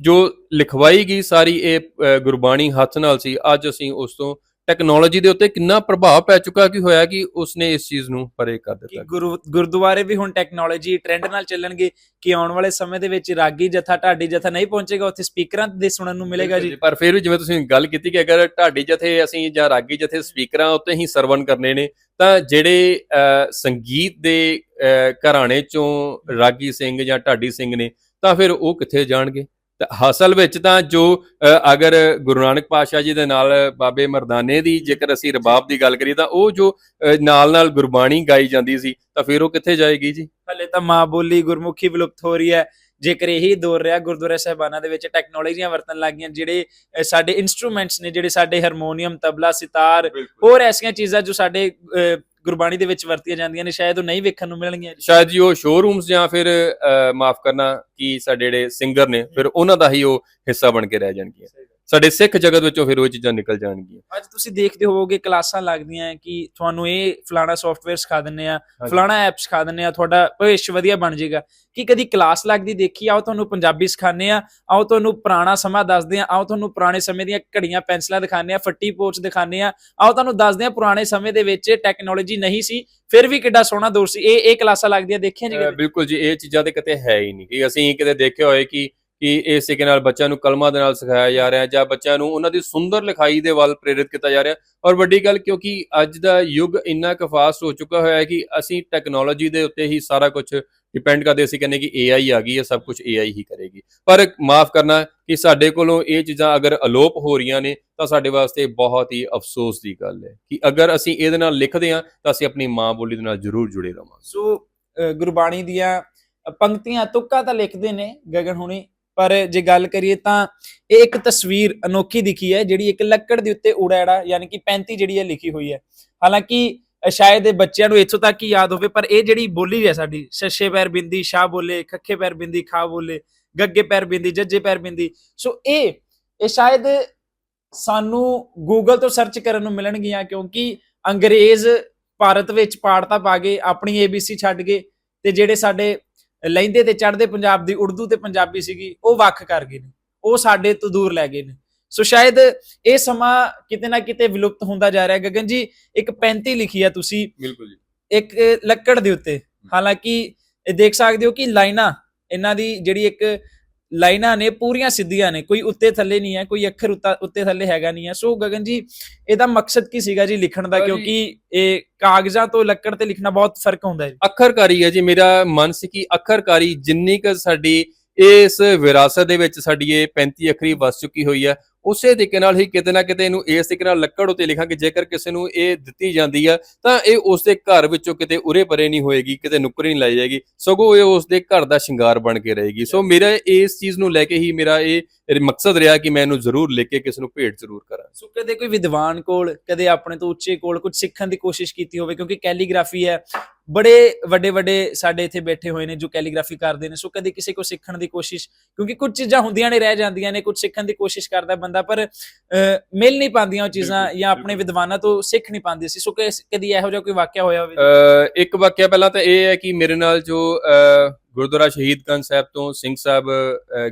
ਜੋ ਲਿਖਵਾਈ ਗਈ ਸਾਰੀ ਇਹ ਗੁਰਬਾਣੀ ਹੱਥ ਨਾਲ ਸੀ, ਅੱਜ ਅਸੀਂ ਉਸ ਤੋਂ ਟੈਕਨੋਲੋਜੀ ਦੇ ਉੱਤੇ ਕਿੰਨਾ ਪ੍ਰਭਾਵ ਪੈ ਚੁੱਕਾ ਕਿ ਹੋਇਆ ਕਿ ਉਸਨੇ ਇਸ ਚੀਜ਼ ਨੂੰ ਪਰੇ ਕਰ ਦਿੱਤਾ। ਗੁਰੂ ਗੁਰਦੁਆਰੇ ਵੀ ਹੁਣ ਟੈਕਨੋਲੋਜੀ ਟ੍ਰੈਂਡ ਨਾਲ ਚੱਲਣਗੇ ਕਿ ਆਉਣ ਵਾਲੇ ਸਮੇਂ ਦੇ ਵਿੱਚ ਰਾਗੀ ਜਥਾ ਢਾਡੀ ਜਥਾ ਨਹੀਂ ਪਹੁੰਚੇਗਾ ਉੱਥੇ ਸਪੀਕਰਾਂ ਦੇ ਸੁਣਨ ਨੂੰ ਮਿਲੇਗਾ ਜੀ। ਪਰ ਫਿਰ ਵੀ ਜਿਵੇਂ ਤੁਸੀਂ ਗੱਲ ਕੀਤੀ ਕਿ ਅਗਰ ਢਾਡੀ ਜਥੇ ਅਸੀਂ ਜਾਂ ਰਾਗੀ ਜਥੇ ਸਪੀਕਰਾਂ ਉੱਤੇ ਹੀ ਸਰਵਨ ਕਰਨੇ ਨੇ ਤਾਂ ਜਿਹੜੇ ਸੰਗੀਤ ਦੇ ਘਰਾਣੇ ਚੋਂ ਰਾਗੀ ਸਿੰਘ ਜਾਂ ਢਾਡੀ ਸਿੰਘ ਨੇ ਤਾਂ ਫਿਰ ਉਹ ਕਿੱਥੇ ਜਾਣਗੇ? ਤਾਂ ਅਸਲ ਵਿੱਚ ਤਾਂ ਜੋ ਅਗਰ ਗੁਰੂ ਨਾਨਕ ਪਾਤਸ਼ਾਹ ਜੀ ਦੇ ਨਾਲ ਬਾਬੇ ਮਰਦਾਨੇ ਦੀ ਜੇਕਰ ਅਸੀਂ ਰਬਾਬ ਦੀ ਗੱਲ ਕਰੀਏ ਤਾਂ ਉਹ ਜੋ ਨਾਲ ਨਾਲ ਗੁਰਬਾਣੀ ਗਾਈ ਜਾਂਦੀ ਸੀ ਤਾਂ ਫਿਰ ਉਹ ਕਿੱਥੇ ਜਾਏਗੀ ਜੀ? ਹਲੇ ਤਾਂ ਮਾਂ ਬੋਲੀ ਗੁਰਮੁਖੀ ਵਿਲੁਪਤ ਹੋ ਰਹੀ ਹੈ। ਜੇਕਰ ਇਹੀ ਦੌਰ ਰਿਹਾ ਗੁਰਦੁਆਰਾ ਸਾਹਿਬਾਨਾਂ ਦੇ ਵਿੱਚ ਟੈਕਨੋਲੋਜੀਆਂ ਵਰਤਣ ਲੱਗੀਆਂ ਜਿਹੜੇ ਸਾਡੇ ਇਨਸਟਰੂਮੈਂਟਸ ਨੇ ਜਿਹੜੇ ਸਾਡੇ ਹਾਰਮੋਨੀਅਮ ਤਬਲਾ ਸਿਤਾਰ ਹੋਰ ਐਸੀਆਂ ਚੀਜ਼ਾਂ ਜੋ ਸਾਡੇ ਗੁਰਬਾਣੀ ਦੇ ਵਿੱਚ ਵਰਤੀਆਂ ਜਾਂਦੀਆਂ ਨੇ ਸ਼ਾਇਦ ਉਹ ਨਹੀਂ ਵੇਖਣ ਨੂੰ ਮਿਲਣਗੀਆਂ। ਸ਼ਾਇਦ ਜੀ ਉਹ ਸ਼ੋਰੂਮਸ ਜਾਂ ਫਿਰ ਮਾਫ ਕਰਨਾ ਕਿ ਸਾਡੇ ਜਿਹੜੇ ਸਿੰਗਰ ਨੇ ਫਿਰ ਉਹਨਾਂ ਦਾ ਹੀ ਉਹ ਹਿੱਸਾ ਬਣ ਕੇ ਰਹਿ ਜਾਣਗੀਆਂ। ਸਾਡੇ ਸਿੱਖ ਜਗਤ ਵਿੱਚੋਂ ਫਿਰ ਉਹ ਚੀਜ਼ਾਂ ਨਿਕਲ ਜਾਣਗੀਆਂ। ਅੱਜ ਤੁਸੀਂ ਦੇਖਦੇ ਹੋਵੋਗੇ ਕਲਾਸਾਂ ਲੱਗਦੀਆਂ ਕਿ ਤੁਹਾਨੂੰ ਇਹ ਫਲਾਣਾ ਸੌਫਟਵੇਅਰ ਸਿਖਾ ਦਿੰਨੇ ਆ। ਫਲਾਣਾ ਐਪ ਸਿਖਾ ਦਿੰਨੇ ਆ ਤੁਹਾਡਾ ਭਵਿੱਖ ਵਧੀਆ ਬਣ ਜਾਏਗਾ। ਕਿ ਕਦੀ ਕਲਾਸ ਲੱਗਦੀ ਦੇਖੀ? ਆਓ ਤੁਹਾਨੂੰ ਪੰਜਾਬੀ ਸਿਖਾਉਂਦੇ ਆ ਆਓ ਤੁਹਾਨੂੰ ਪੁਰਾਣਾ ਸਮਾਂ ਦੱਸਦੇ ਆ ਆਓ ਤੁਹਾਨੂੰ ਪੁਰਾਣੇ ਸਮੇਂ ਦੀਆਂ ਘੜੀਆਂ ਪੈਨਸਲਾਂ ਦਿਖਾਉਂਦੇ ਆ ਫੱਟੀ ਪੋਚ ਦਿਖਾਉਂਦੇ ਆ ਆਓ ਤੁਹਾਨੂੰ ਦੱਸਦੇ ਆ ਪੁਰਾਣੇ ਸਮੇਂ ਦੇ ਵਿੱਚ ਟੈਕਨੋਲੋਜੀ ਨਹੀਂ ਸੀ ਫਿਰ ਵੀ ਕਿੱਡਾ ਸੋਹਣਾ ਦੌਰ ਸੀ। ਇਹ ਇਹ ਕਲਾਸਾਂ ਲੱਗਦੀਆਂ ਦੇਖੀਆਂ ਜੀ? ਬਿਲਕੁਲ ਜੀ ਇਹ ਚੀਜ਼ਾਂ ਤੇ ਕਿਤੇ ਹੈ ਹੀ ਨਹੀਂ। ਕਿ ਅਸੀਂ ਕਿਤੇ ਦੇਖਿਆ ਹੋਏ ਕਿ ਕਿ ਇਸ ਤਰੀਕੇ ਨਾਲ ਬੱਚਿਆਂ ਨੂੰ ਕਲਮਾਂ ਦੇ ਨਾਲ ਸਿਖਾਇਆ ਜਾ ਰਿਹਾ ਜਾਂ ਬੱਚਿਆਂ ਨੂੰ ਉਹਨਾਂ ਦੀ ਸੁੰਦਰ ਲਿਖਾਈ ਦੇ ਵੱਲ ਪ੍ਰੇਰਿਤ ਕੀਤਾ ਜਾ ਰਿਹਾ ਔਰ ਵੱਡੀ ਗੱਲ ਕਿਉਂਕਿ ਅੱਜ ਦਾ ਯੁੱਗ ਇੰਨਾ ਕੁ ਫਾਸਟ ਹੋ ਚੁੱਕਾ ਹੋਇਆ ਹੈ ਕਿ ਅਸੀਂ ਟੈਕਨੋਲੋਜੀ ਦੇ ਉੱਤੇ ਹੀ ਸਾਰਾ ਕੁਝ ਡਿਪੈਂਡ ਕਰਦੇ ਅਸੀਂ ਕਹਿੰਦੇ ਕਿ AI ਆ ਗਈ ਹੈ, ਸਭ ਕੁਝ AI ਹੀ ਕਰੇਗੀ। ਪਰ ਮਾਫ ਕਰਨਾ ਕਿ ਸਾਡੇ ਕੋਲੋਂ ਇਹ ਚੀਜ਼ਾਂ ਅਗਰ ਅਲੋਪ ਹੋ ਰਹੀਆਂ ਨੇ ਤਾਂ ਸਾਡੇ ਵਾਸਤੇ ਬਹੁਤ ਹੀ ਅਫਸੋਸ ਦੀ ਗੱਲ ਹੈ ਕਿ ਅਗਰ ਅਸੀਂ ਇਹਦੇ ਨਾਲ ਲਿਖਦੇ ਹਾਂ ਤਾਂ ਅਸੀਂ ਆਪਣੀ ਮਾਂ ਬੋਲੀ ਦੇ ਨਾਲ ਜ਼ਰੂਰ ਜੁੜੇ ਰਵਾਂਗੇ। ਸੋ ਗੁਰਬਾਣੀ ਦੀਆਂ ਪੰਕਤੀਆਂ ਤੁਕਾਂ ਤਾਂ ਲਿਖਦੇ ਨੇ, ਗਗਨ ਹੁਣੀ ਪਰ ਜੇ ਗੱਲ ਕਰੀਏ ਤਾਂ ਇਹ ਇੱਕ ਤਸਵੀਰ ਅਨੋਖੀ ਦਿਖੀ ਹੈ, ਜਿਹੜੀ ਇੱਕ ਲੱਕੜ ਦੇ ਉੱਤੇ ਉੜਾੜਾ ਯਾਨੀ ਕਿ 35 ਜਿਹੜੀ ਹੈ ਲਿਖੀ ਹੋਈ ਹੈ। ਹਾਲਾਂਕਿ ਸ਼ਾਇਦ ਇਹ ਬੱਚਿਆਂ ਨੂੰ ਇੱਥੋਂ ਤੱਕ ਹੀ ਯਾਦ ਹੋਵੇ, ਪਰ ਇਹ ਜਿਹੜੀ ਬੋਲੀ ਹੈ ਸਾਡੀ ਛੱਛੇ ਪੈਰ ਬਿੰਦੀ ਸ਼ਾ ਬੋਲੇ, ਖੱਖੇ ਪੈਰ ਬਿੰਦੀ, ਖਾ ਬੋਲੇ, ਗੱਗੇ ਪੈਰ ਬਿੰਦੀ, ਜੱਜੇ ਪੈਰ ਬਿੰਦੀ, ਸੋ ਇਹ ਇਹ ਸ਼ਾਇਦ ਸਾਨੂੰ ਗੂਗਲ ਤੋਂ ਸਰਚ ਕਰਨ ਨੂੰ ਮਿਲਣਗੀਆਂ, ਕਿਉਂਕਿ ਅੰਗਰੇਜ਼ ਭਾਰਤ ਵਿੱਚ ਪਾੜਤਾ ਪਾ ਗਏ ਆਪਣੀ ABC ਛੱਡ ਗਏ ਤੇ ਜਿਹੜੇ ਸਾਡੇ ਲਹਿੰਦੇ ਤੇ ਚੜ੍ਹਦੇ ਪੰਜਾਬ ਦੀ ਉਰਦੂ ਤੇ ਪੰਜਾਬੀ ਸੀਗੀ ਉਹ ਵੱਖ ਕਰ ਗਏ ਨੇ ਉਹ ਸਾਡੇ ਤੋਂ ਦੂਰ ਲੈ ਗਏ ਨੇ। ਸੋ ਸ਼ਾਇਦ ਇਹ ਸਮਾਂ ਕਿਤੇ ਨਾ ਕਿਤੇ ਵਿਲੁਪਤ ਹੁੰਦਾ ਜਾ ਰਿਹਾ। ਗਗਨ ਜੀ ਇੱਕ 35 ਲਿਖੀ ਆ ਤੁਸੀਂ। ਬਿਲਕੁਲ ਜੀ। ਇੱਕ ਲੱਕੜ ਦੇ ਉੱਤੇ। ਹਾਲਾਂਕਿ ਇਹ ਦੇਖ ਸਕਦੇ ਹੋ ਕਿ ਲਾਈਨਾਂ ਇਹਨਾਂ ਦੀ ਜਿਹੜੀ ਇੱਕ ਲਾਈਨਾਂ ਨੇ ਪੂਰੀਆਂ ਸਿੱਧੀਆਂ ਨੇ ਕੋਈ ਉੱਤੇ ਥੱਲੇ ਨਹੀਂ ਹੈ ਕੋਈ ਅੱਖਰ ਉੱਤਾ- ਥੱਲੇ ਹੈਗਾ ਨਹੀਂ ਹੈ। ਸੋ ਗਗਨ ਜੀ ਇਹਦਾ ਮਕਸਦ ਕੀ ਸੀਗਾ ਜੀ ਲਿਖਣ ਦਾ? ਕਿਉਂਕਿ ਇਹ ਕਾਗਜ਼ਾਂ ਤੋਂ ਲੱਕੜ ਤੇ ਲਿਖਣਾ ਬਹੁਤ ਫ਼ਰਕ ਹੁੰਦਾ ਹੈ ਅੱਖਰਕਾਰੀ ਹੈ ਜੀ ਮੇਰਾ ਮਨ ਸੀ ਕਿ ਅੱਖਰਕਾਰੀ ਜਿੰਨੀ ਕੁ ਸਾਡੀ ਇਸ ਵਿਰਾਸਤ ਦੇ ਵਿੱਚ ਸਾਡੀ ਇਹ 35 ਅੱਖਰੀ ਵਸ ਚੁੱਕੀ ਹੋਈ ਹੈ ਉਸੇ ਤਰੀਕੇ ਨਾਲ ਹੀ ਕਿਤੇ ਨਾ ਕਿਤੇ ਇਹਨੂੰ ਇਸ ਤਰੀਕੇ ਨਾਲ ਲੱਕੜ ਉਤੇ ਲਿਖਾਂਗੇ, ਜੇਕਰ ਕਿਸੇ ਨੂੰ ਇਹ ਦਿੱਤੀ ਜਾਂਦੀ ਹੈ ਤਾਂ ਇਹ ਉਸ ਦੇ ਘਰ ਵਿੱਚੋਂ ਕਿਤੇ ਉਰੇ ਪਰੇ ਨਹੀਂ ਹੋਏਗੀ, ਕਿਤੇ ਨੁੱਕਰੀ ਨਹੀਂ ਲਾਈ ਜਾਏਗੀ, ਸਗੋਂ ਇਹ ਉਸ ਦੇ ਘਰ ਦਾ ਸ਼ਿੰਗਾਰ ਬਣ ਕੇ ਰਹੇਗੀ। ਸੋ ਮੇਰਾ ਇਸ ਚੀਜ਼ ਨੂੰ ਲੈ ਕੇ ਹੀ ਮੇਰਾ ਇਹ ਮਕਸਦ ਰਿਹਾ ਕਿ ਮੈਂ ਇਹਨੂੰ ਜ਼ਰੂਰ ਲਿਖ ਕੇ ਕਿਸੇ ਨੂੰ ਭੇਟ ਜ਼ਰੂਰ ਕਰਾਂ। ਸੋ ਕਦੇ ਕੋਈ ਵਿਦਵਾਨ ਕੋਲ, ਕਦੇ ਆਪਣੇ ਤੋਂ ਉੱਚੇ ਕੋਲ ਕੁਝ ਸਿੱਖਣ ਦੀ ਕੋਸ਼ਿਸ਼ ਕੀਤੀ ਹੋਵੇ, ਕਿਉਂਕਿ ਕੈਲੀਗ੍ਰਾਫੀ ਹੈ, ਬੜੇ ਵੱਡੇ ਵੱਡੇ ਸਾਡੇ ਇੱਥੇ ਬੈਠੇ ਹੋਏ ਨੇ ਜੋ ਕੈਲੀਗ੍ਰਾਫੀ ਕਰਦੇ ਨੇ, ਸੋ ਕਦੇ ਕਿਸੇ ਕੋ ਸਿੱਖਣ ਦੀ ਕੋਸ਼ਿਸ਼, ਕਿਉਂਕਿ ਕੁਝ ਚੀਜ਼ਾਂ ਹੁੰਦੀਆਂ ਨੇ, ਰਹਿ ਜਾਂਦੀਆਂ ਨੇ, ਕੁਝ ਸਿੱਖਣ ਦੀ ਕੋਸ਼ਿਸ਼ ਕਰਦਾ ਬੰਦਾ ਪਰ ਅਹ, ਮਿਲ ਨਹੀਂ ਪਾਉਂਦੀਆਂ ਉਹ ਚੀਜ਼ਾਂ ਜਾਂ ਆਪਣੇ। ਵਿਦਵਾਨਾਂ ਤੋਂ ਸਿੱਖ ਨਹੀਂ ਪਾਉਂਦੇ ਸੀ ਸੋ ਕਿ- ਕਦੀ ਇਹੋ ਜਿਹਾ ਕੋਈ ਵਾਕਿਆ ਹੋਇਆ ਹੋਵੇ ਇੱਕ ਵਾਕਿਆ ਪਹਿਲਾਂ ਤਾਂ ਇਹ ਹੈ ਕਿ ਮੇਰੇ ਨਾਲ ਜੋ ਗੁਰਦੁਆਰਾ ਸ਼ਹੀਦਗੰਜ ਸਾਹਿਬ ਤੋਂ ਸਿੰਘ ਸਾਹਿਬ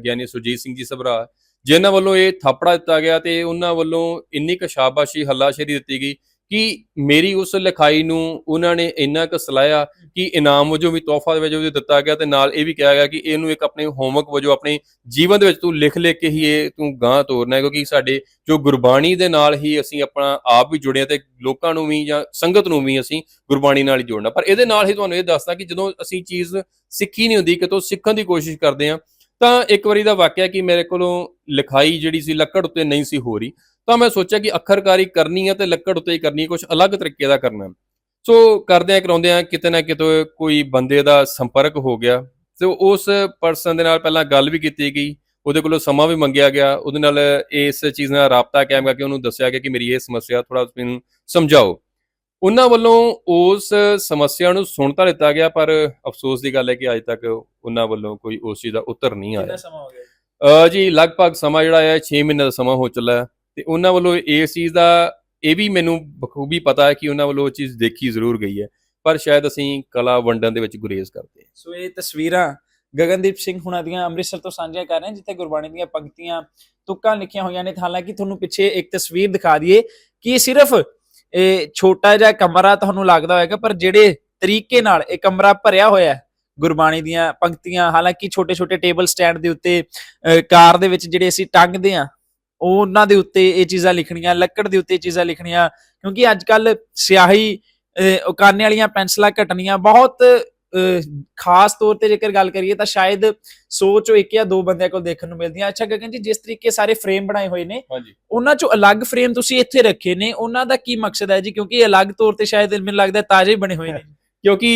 ਗਿਆਨੀ ਸੁਰਜੀਤ ਸਿੰਘ ਜੀ ਸਭਰਾ ਜਿਨ੍ਹਾਂ ਵੱਲੋਂ ਇਹ ਥਾਪੜਾ ਦਿੱਤਾ ਗਿਆ ਤੇ ਉਹਨਾਂ ਵੱਲੋਂ ਇੰਨੀ ਕੁ ਸ਼ਾਬਾਸ਼ੀ ਹੱਲਾਸ਼ੇਰੀ ਦਿੱਤੀ ਗਈ ਕਿ ਮੇਰੀ ਉਸ ਲਿਖਾਈ ਨੂੰ ਉਹਨਾਂ ਨੇ ਇੰਨਾ ਕੁ ਸਲਾਹਿਆ ਕਿ ਇਨਾਮ ਵਜੋਂ ਵੀ ਤੋਹਫਾ ਵਜੋਂ ਵੀ ਦਿੱਤਾ ਗਿਆ ਤੇ ਨਾਲ ਇਹ ਵੀ ਕਿਹਾ ਗਿਆ ਕਿ ਇਹਨੂੰ ਇੱਕ ਆਪਣੇ ਹੋਮਵਰਕ ਵਜੋਂ ਆਪਣੇ ਜੀਵਨ ਦੇ ਵਿੱਚ ਤੂੰ ਲਿਖ ਲਿਖ ਕੇ ਹੀ ਇਹ ਤੂੰ ਗਾਂ ਤੋਰਨਾ ਹੈ, ਕਿਉਂਕਿ ਸਾਡੇ ਜੋ ਗੁਰਬਾਣੀ ਦੇ ਨਾਲ ਹੀ ਅਸੀਂ ਆਪਣਾ ਆਪ ਵੀ ਜੁੜੇ ਹਾਂ ਤੇ ਲੋਕਾਂ ਨੂੰ ਵੀ ਜਾਂ ਸੰਗਤ ਨੂੰ ਵੀ ਅਸੀਂ ਗੁਰਬਾਣੀ ਨਾਲ ਹੀ ਜੋੜਨਾ। ਪਰ ਇਹਦੇ ਨਾਲ ਹੀ ਤੁਹਾਨੂੰ ਇਹ ਦੱਸਦਾ ਕਿ ਜਦੋਂ ਅਸੀਂ ਚੀਜ਼ ਸਿੱਖੀ ਨਹੀਂ ਹੁੰਦੀ ਕਿਤੋਂ ਸਿੱਖਣ ਦੀ ਕੋਸ਼ਿਸ਼ ਕਰਦੇ ਹਾਂ ਤਾਂ ਇੱਕ ਵਾਰੀ ਦਾ ਵਾਕਿਆ ਕਿ ਮੇਰੇ ਕੋਲੋਂ ਲਿਖਾਈ ਜਿਹੜੀ ਸੀ ਲੱਕੜ ਉੱਤੇ ਨਹੀਂ ਸੀ ਹੋ ਰਹੀ, ਤਾਂ ਮੈਂ ਸੋਚਿਆ ਕਿ ਅੱਖਰਕਾਰੀ ਕਰਨੀ ਹੈ ਤੇ ਲੱਕੜ ਉੱਤੇ ਹੀ ਕਰਨੀ ਹੈ ਕੁਝ ਅਲੱਗ ਤਰੀਕੇ ਦਾ ਕਰਨਾ ਸੋ ਕਰਦਿਆਂ ਕਰਾਉਂਦਿਆਂ ਕਿਤੇ ਨਾ ਕਿਤੇ ਕੋਈ ਬੰਦੇ ਦਾ ਸੰਪਰਕ ਹੋ ਗਿਆ। ਤੇ ਉਸ ਪਰਸਨ ਦੇ ਨਾਲ ਪਹਿਲਾਂ ਗੱਲ ਵੀ ਕੀਤੀ ਗਈ, ਉਹਦੇ ਕੋਲੋਂ ਸਮਾਂ ਵੀ ਮੰਗਿਆ ਗਿਆ, ਉਹਦੇ ਨਾਲ ਇਸ ਚੀਜ਼ ਨਾਲ ਰਾਬਤਾ ਕਾਇਮ ਕਰਕੇ ਉਹਨੂੰ ਦੱਸਿਆ ਗਿਆ ਕਿ ਮੇਰੀ ਇਹ ਸਮੱਸਿਆ ਥੋੜਾ ਮੈਨੂੰ ਸਮਝਾਓ। ਉਹਨਾਂ ਵੱਲੋਂ ਉਸ ਸਮੱਸਿਆ ਨੂੰ ਸੁਣ ਤਾਂ ਲਿੱਤਾ ਗਿਆ ਪਰ ਅਫਸੋਸ ਦੀ ਗੱਲ ਹੈ ਕਿ ਅੱਜ ਤੱਕ ਉਹਨਾਂ ਵੱਲੋਂ ਕੋਈ ਉਸ ਚੀਜ਼ ਦਾ ਉੱਤਰ ਨਹੀਂ ਕਿੰਨਾ ਆਇਆ ਸਮਾਂ ਹੋ ਗਿਆ ਅ ਜੀ ਲਗਭਗ ਸਮਾਂ ਜਿਹੜਾ ਹੈ 6 ਮਹੀਨੇ ਦਾ ਸਮਾਂ ਹੋ ਚੱਲਾ ਤੇ ਉਹਨਾਂ ਵੱਲੋਂ ਇਸ ਚੀਜ਼ ਦਾ ਇਹ ਵੀ ਮੈਨੂੰ ਬਖੂਬੀ ਪਤਾ ਹੈ ਕਿ ਉਹਨਾਂ ਵੱਲੋਂ ਉਹ ਚੀਜ਼ ਦੇਖੀ ਜ਼ਰੂਰ ਗਈ ਹੈ ਪਰ ਸ਼ਾਇਦ ਅਸੀਂ ਕਲਾ ਵੰਡਨ ਦੇ ਵਿੱਚ ਗੁਰੇਜ਼ ਕਰਦੇ ਹਾਂ। ਸੋ ਇਹ ਤਸਵੀਰਾਂ ਗਗਨਦੀਪ ਸਿੰਘ ਹੁਣਾਂ ਦੀਆਂ ਅੰਮ੍ਰਿਤਸਰ ਤੋਂ ਸਾਂਝੀਆਂ ਕਰ ਰਹੇ ਹਾਂ ਜਿੱਥੇ ਗੁਰਬਾਣੀ ਦੀਆਂ ਪੰਕਤੀਆਂ ਤੁਕਾਂ ਲਿਖੀਆਂ ਹੋਈਆਂ ਨੇ। ਹਾਲਾਂਕਿ ਤੁਹਾਨੂੰ ਪਿੱਛੇ ਇੱਕ ਤਸਵੀਰ ਦਿਖਾ ਦਈਏ ਕਿ ਸਿਰਫ ਇਹ ਛੋਟਾ ਜਿਹਾ ਕਮਰਾ ਤੁਹਾਨੂੰ ਲੱਗਦਾ ਹੋਵੇਗਾ ਪਰ ਜਿਹੜੇ ਤਰੀਕੇ ਨਾਲ ਇਹ ਕਮਰਾ ਭਰਿਆ ਹੋਇਆ ਹੈ ਗੁਰਬਾਣੀ ਦੀਆਂ ਪੰਕਤੀਆਂ ਹਾਲਾਂਕਿ ਛੋਟੇ ਛੋਟੇ ਟੇਬਲ ਸਟੈਂਡ ਦੇ ਉੱਤੇ ਅਹ, ਕਾਰ ਦੇ ਵਿੱਚ ਜਿਹੜੇ ਅਸੀਂ ਟੰਗਦੇ ਆ ਉਹਨਾਂ ਦੇ ਉੱਤੇ ਇਹ ਚੀਜ਼ਾਂ ਲਿਖਣੀਆਂ ਲੱਕੜ ਦੇ ਉੱਤੇ ਇਹ ਚੀਜ਼ਾਂ ਲਿਖਣੀਆਂ ਕਿਉਂਕਿ ਅੱਜ ਕੱਲ ਸਿਆਹੀ ਉਕਾਨੇ ਵਾਲੀਆਂ ਪੈਨਸਲਾਂ ਘਟਣੀਆਂ ਬਹੁਤ ਖਾਸ ਤੌਰ ਤੇ ਜੇਕਰ ਗੱਲ ਕਰੀਏ ਤਾਂ ਸ਼ਾਇਦ 100 ਚੋਂ ਇੱਕ ਜਾਂ ਦੋ ਬੰਦਿਆਂ ਕੋਲ ਦੇਖਣ ਨੂੰ ਮਿਲਦੀਆਂ। ਅੱਛਾ ਗਗਨ ਜੀ ਜਿਸ ਤਰੀਕੇ ਸਾਰੇ ਫਰੇਮ ਬਣਾਏ ਹੋਏ ਨੇ ਉਹਨਾਂ ਚੋਂ ਅਲੱਗ ਫਰੇਮ ਤੁਸੀਂ ਇੱਥੇ ਰੱਖੇ ਨੇ ਉਹਨਾਂ ਦਾ ਕੀ ਮਕਸਦ ਹੈ ਜੀ? ਕਿਉਂਕਿ ਇਹ ਅਲੱਗ ਤੌਰ ਤੇ ਸ਼ਾਇਦ ਮੈਨੂੰ ਲੱਗਦਾ ਤਾਜ਼ੇ ਹੀ ਬਣੇ ਹੋਏ ਨੇ। [LAUGHS] ਕਿਉਂਕਿ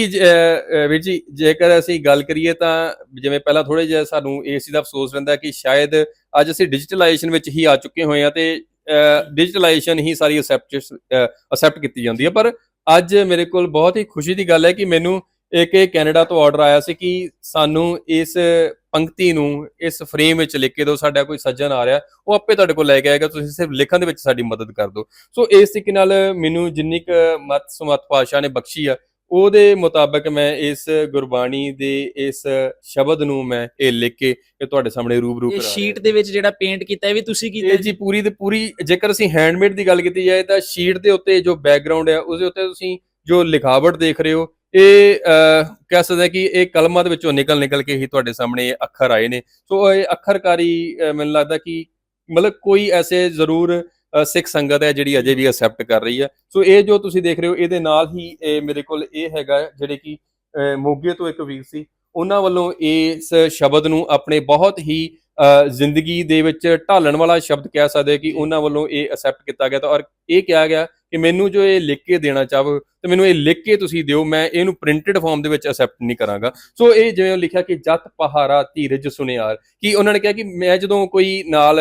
ਵੀਰ ਜੀ ਜੇਕਰ ਅਸੀਂ ਗੱਲ ਕਰੀਏ ਤਾਂ ਜਿਵੇਂ ਪਹਿਲਾਂ ਥੋੜੇ ਜਿਹਾ ਸਾਨੂੰ ਚੀਜ਼ ਦਾ ਅਫਸੋਸ ਰਹਿੰਦਾ ਕਿ ਸ਼ਾਇਦ ਅੱਜ ਅਸੀਂ ਡਿਜੀਟਲਾਈਜੇਸ਼ਨ ਵਿੱਚ ਹੀ ਆ ਚੁੱਕੇ ਹੋਏ ਆ ਤੇ ਡਿਜੀਟਲਾਈਜੇਸ਼ਨ ਹੀ ਸਾਰੀ ਅਸੈਪਟ ਅਸੈਪਟ ਕੀਤੀ ਜਾਂਦੀ ਹੈ। ਪਰ ਅੱਜ ਮੇਰੇ ਕੋਲ ਬਹੁਤ ਹੀ ਖੁਸ਼ੀ ਦੀ ਗੱਲ ਹੈ ਕਿ ਮੈਨੂੰ ਇੱਕ ਇਹ ਕੈਨੇਡਾ ਤੋਂ ਆਰਡਰ ਆਇਆ ਸੀ ਕਿ ਸਾਨੂੰ ਇਸ ਪੰਕਤੀ ਨੂੰ ਇਸ ਫਰੇਮ ਵਿੱਚ ਲਿਖ ਕੇ ਦਿਓ ਸਾਡਾ ਕੋਈ ਸੱਜਣ ਆ ਰਿਹਾ ਉਹ ਆਪੇ ਤੁਹਾਡੇ ਕੋਲ ਲੈ ਕੇ ਆਏਗਾ ਤੁਸੀਂ ਸਿਰਫ ਲਿਖਣ ਦੇ ਵਿੱਚ ਸਾਡੀ ਮਦਦ ਕਰ ਦਿਓ। ਸੋ ਇਸ ਤਰੀਕੇ ਨਾਲ ਮੈਨੂੰ ਜਿੰਨੀ ਕੁ ਮਤ ਸਮਤ ਪਾਸ਼ਾ ਨੇ ਬਖਸ਼ੀ ਆ ਉਹਦੇ ਮੁਤਾਬਕ ਮੈਂ ਇਸ ਗੁਰਬਾਣੀ ਦੇ ਇਸ ਸ਼ਬਦ ਨੂੰ ਮੈਂ ਇਹ ਲਿਖ ਕੇ ਇਹ ਤੁਹਾਡੇ ਸਾਹਮਣੇ ਰੂਬਰੂ ਇਹ ਕਰਾ ਸ਼ੀਟ ਦੇ ਵਿੱਚ ਜਿਹੜਾ ਪੇਂਟ ਕੀਤਾ ਇਹ ਵੀ ਤੁਸੀਂ ਕੀਤਾ ਇਹ ਜੀ? ਪੂਰੀ ਤੇ ਪੂਰੀ ਜੇਕਰ ਅਸੀਂ ਹੈਂਡਮੇਡ ਦੀ ਗੱਲ ਕੀਤੀ ਜਾਏ ਤਾਂ ਸ਼ੀਟ ਦੇ ਉੱਤੇ ਜੋ ਬੈਕਗ੍ਰਾਉਂਡ ਹੈ ਉਹਦੇ ਉੱਤੇ ਤੁਸੀਂ ਜੋ ਲਿਖਾਵਟ ਦੇਖ ਰਹੇ ਹੋ ਇਹ ਕਹਿ ਸਕਦੇ ਕਿ ਇਹ ਕਲਮਾਂ ਦੇ ਵਿੱਚੋਂ ਨਿਕਲ ਨਿਕਲ ਕੇ ਹੀ ਤੁਹਾਡੇ ਸਾਹਮਣੇ ਇਹ ਅੱਖਰ ਆਏ ਨੇ। ਸੋ ਇਹ ਅੱਖਰਕਾਰੀ ਮੈਨੂੰ ਲੱਗਦਾ ਕਿ ਮਤਲਬ ਕੋਈ ਐਸੇ ਜ਼ਰੂਰ ਸਿੱਖ ਸੰਗਤ ਹੈ ਜਿਹੜੀ ਅਜੇ ਵੀ ਅਸੈਪਟ ਕਰ ਰਹੀ ਹੈ। ਸੋ ਇਹ ਜੋ ਤੁਸੀਂ ਦੇਖ ਰਹੇ ਹੋ, ਇਹਦੇ ਨਾਲ ਹੀ ਇਹ ਮੇਰੇ ਕੋਲ ਇਹ ਹੈਗਾ ਜਿਹੜੇ ਕਿ ਮੋਗੇ ਤੋਂ ਇੱਕ ਵੀਰ ਸੀ, ਉਹਨਾਂ ਵੱਲੋਂ ਇਸ ਸ਼ਬਦ ਨੂੰ ਆਪਣੇ ਬਹੁਤ ਹੀ ਜ਼ਿੰਦਗੀ ਦੇ ਵਿੱਚ ਢਾਲਣ ਵਾਲਾ ਸ਼ਬਦ ਕਹਿ ਸਕਦੇ ਕਿ ਉਹਨਾਂ ਵੱਲੋਂ ਇਹ ਅਸੈਪਟ ਕੀਤਾ ਗਿਆ ਤਾਂ ਔਰ ਇਹ ਕਿਹਾ ਗਿਆ ਕਿ ਮੈਨੂੰ ਜੋ ਇਹ ਲਿਖ ਕੇ ਦੇਣਾ ਚਾਹੋ ਤੇ ਮੈਨੂੰ ਇਹ ਲਿਖ ਕੇ ਤੁਸੀਂ ਦਿਓ ਮੈਂ ਇਹਨੂੰ ਪ੍ਰਿੰਟਡ ਫਾਰਮ ਦੇ ਵਿੱਚ ਅਸੈਪਟ ਨਹੀਂ ਕਰਾਂਗਾ। ਸੋ ਇਹ ਜਿਵੇਂ ਲਿਖਿਆ ਕਿ ਜਤ ਪਹਾਰਾ ਧੀਰਜ ਸੁਨਿਆਰ ਕਿ ਉਹਨਾਂ ਨੇ ਕਿਹਾ ਕਿ ਮੈਂ ਜਦੋਂ ਕੋਈ ਨਾਲ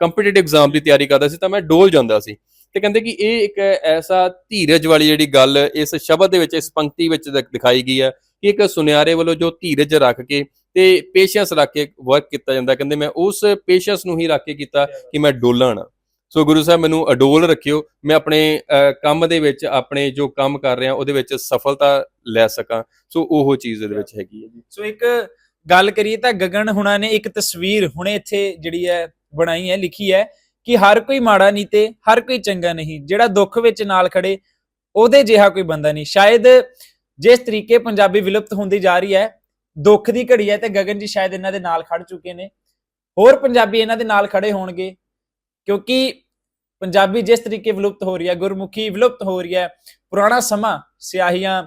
ਕੰਪੀਟੀਟਿਵ ਐਗਜ਼ਾਮ ਦੀ ਤਿਆਰੀ ਕਰਦਾ ਸੀ ਤਾਂ ਮੈਂ ਡੋਲ ਜਾਂਦਾ ਸੀ ਤੇ ਕਹਿੰਦੇ ਕਿ ਇਹ ਇੱਕ ਐਸਾ ਧੀਰਜ ਵਾਲੀ ਜਿਹੜੀ ਗੱਲ ਇਸ ਸ਼ਬਦ ਦੇ ਵਿੱਚ ਇਸ ਪੰਕਤੀ ਵਿੱਚ ਦਿਖ- ਦਿਖਾਈ ਗਈ ਹੈ ਕਿ ਇੱਕ ਸੁਨਿਆਰੇ ਵੱਲੋਂ ਜੋ ਧੀਰਜ ਰੱਖ ਕੇ ਤੇ ਪੇਸ਼ੈਂਸ ਰੱਖ ਕੇ ਵਰਕ ਕੀਤਾ ਜਾਂਦਾ। ਕਹਿੰਦੇ ਮੈਂ ਉਸ ਪੇਸ਼ੈਂਸ ਨੂੰ ਹੀ ਰੱਖ ਕੇ ਕੀਤਾ ਕਿ ਮੈਂ ਡੋਲਾਂ ਨਾ ਸੋ ਗੁਰੂ ਸਾਹਿਬ ਮੈਨੂੰ ਅਡੋਲ ਰੱਖਿਓ। ਮੈਂ ਆਪਣੇ ਅਹ, ਕੰਮ ਦੇ ਵਿੱਚ ਆਪਣੇ ਜੋ ਕੰਮ ਕਰ ਰਿਹਾ ਉਹਦੇ ਵਿੱਚ ਸਫਲਤਾ ਲੈ ਸਕਾਂ। ਸੋ ਉਹ ਚੀਜ਼ ਇਹਦੇ ਵਿੱਚ ਹੈਗੀ ਹੈ ਜੀ। ਸੋ ਇੱਕ ਗੱਲ ਕਰੀਏ ਤਾਂ ਗਗਨ ਹੁਣਾਂ ਨੇ ਇੱਕ ਤਸਵੀਰ ਹੁਣੇ ਇੱਥੇ ਜਿਹੜੀ ਹੈ ਬਣਾਈ ਹੈ ਲਿਖੀ ਹੈ ਕਿ ਹਰ ਕੋਈ ਮਾੜਾ ਨਹੀਂ ਤੇ ਹਰ ਕੋਈ ਚੰਗਾ ਨਹੀਂ। ਜਿਹੜਾ ਦੁੱਖ ਵਿੱਚ ਨਾਲ ਖੜੇ ਉਹਦੇ ਜਿਹਾ ਕੋਈ ਬੰਦਾ ਨਹੀਂ। ਸ਼ਾਇਦ ਜਿਸ ਤਰੀਕੇ ਪੰਜਾਬੀ ਵਿਲੁਪਤ ਹੁੰਦੀ ਜਾ ਰਹੀ ਹੈ ਦੁੱਖ ਦੀ ਘੜੀ ਹੈ ਤੇ ਗਗਨ ਜੀ ਸ਼ਾਇਦ ਇਹਨਾਂ ਦੇ ਨਾਲ ਖੜ ਚੁੱਕੇ ਨੇ। ਹੋਰ ਪੰਜਾਬੀ ਇਹਨਾਂ ਦੇ ਨਾਲ ਖੜੇ ਹੋਣਗੇ, ਕਿਉਂਕਿ ਪੰਜਾਬੀ ਜਿਸ ਤਰੀਕੇ ਵਿਲੁਪਤ ਹੋ ਰਹੀ ਹੈ, ਗੁਰਮੁਖੀ ਵਿਲੁਪਤ ਹੋ ਰਹੀ ਹੈ, ਪੁਰਾਣਾ ਸਮਾਂ, ਸਿਆਹੀਆਂ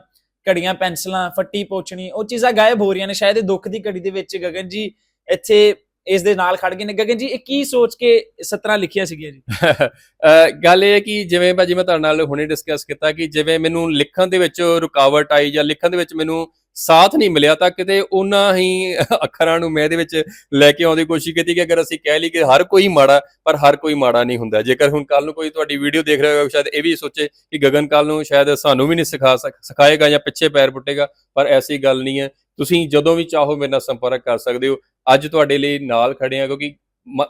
ਘੜੀਆਂ, ਪੈਨਸਲਾਂ, ਫੱਟੀ ਪੋਚਣੀ, ਉਹ ਚੀਜ਼ਾਂ ਗਾਇਬ ਹੋ ਰਹੀਆਂ ਨੇ, ਸ਼ਾਇਦ ਇਹ ਦੁੱਖ ਦੀ ਘੜੀ ਦੇ ਵਿੱਚ ਗਗਨ ਜੀ ਇੱਥੇ ਇਸ ਦੇ ਨਾਲ ਖੜ ਗਏ ਨੇ। ਗਗਨ ਜੀ, ਇਹ ਕੀ ਸੋਚ ਕੇ ਸਤਰਾਂ ਲਿਖਿਆ ਸੀਗੀਆਂ ਜੀ? ਅਹ ਗੱਲ ਇਹ ਹੈ ਕਿ ਜਿਵੇਂ ਭਾਜੀ ਮੈਂ ਤੁਹਾਡੇ ਨਾਲ ਹੁਣੇ ਡਿਸਕਸ ਕੀਤਾ ਕਿ ਜਿਵੇਂ ਮੈਨੂੰ ਲਿਖਣ ਦੇ ਵਿੱਚ ਰੁਕਾਵਟ ਆਈ ਜਾਂ ਲਿਖਣ ਦੇ ਵਿੱਚ ਮੈਨੂੰ ਸਾਥ ਨਹੀਂ ਮਿਲਿਆ ਤਾਂ ਕਿਤੇ ਉਹਨਾਂ ਹੀ ਅੱਖਰਾਂ ਨੂੰ ਮੈਂ ਇਹਦੇ ਵਿੱਚ ਲੈ ਕੇ ਆਉਣ ਦੀ ਕੋਸ਼ਿਸ਼ ਕੀਤੀ ਕਿ ਅਗਰ ਅਸੀਂ ਕਹਿ ਲਈ ਕਿ ਹਰ ਕੋਈ ਮਾੜਾ, ਪਰ ਹਰ ਕੋਈ ਮਾੜਾ ਨਹੀਂ ਹੁੰਦਾ। ਜੇਕਰ ਹੁਣ ਕੱਲ ਨੂੰ ਕੋਈ ਤੁਹਾਡੀ ਵੀਡੀਓ ਦੇਖ ਰਿਹਾ ਹੋਵੇ, ਸ਼ਾਇਦ ਇਹ ਵੀ ਸੋਚੇ ਕਿ ਗਗਨ ਕੱਲ ਨੂੰ ਸ਼ਾਇਦ ਸਾਨੂੰ ਵੀ ਨਹੀਂ ਸਿਖਾ ਸਕ- ਸਿਖਾਏਗਾ ਜਾਂ ਪਿੱਛੇ ਪੈਰ ਪੁੱਟੇਗਾ, ਪਰ ਐਸੀ ਗੱਲ ਨਹੀਂ ਹੈ। ਤੁਸੀਂ ਜਦੋਂ ਵੀ ਚਾਹੋ ਮੇਰੇ ਨਾਲ ਸੰਪਰਕ ਕਰ ਸਕਦੇ ਹੋ। ਅੱਜ ਤੁਹਾਡੇ ਲਈ ਨਾਲ ਖੜੇ ਆ ਕਿਉਂਕਿ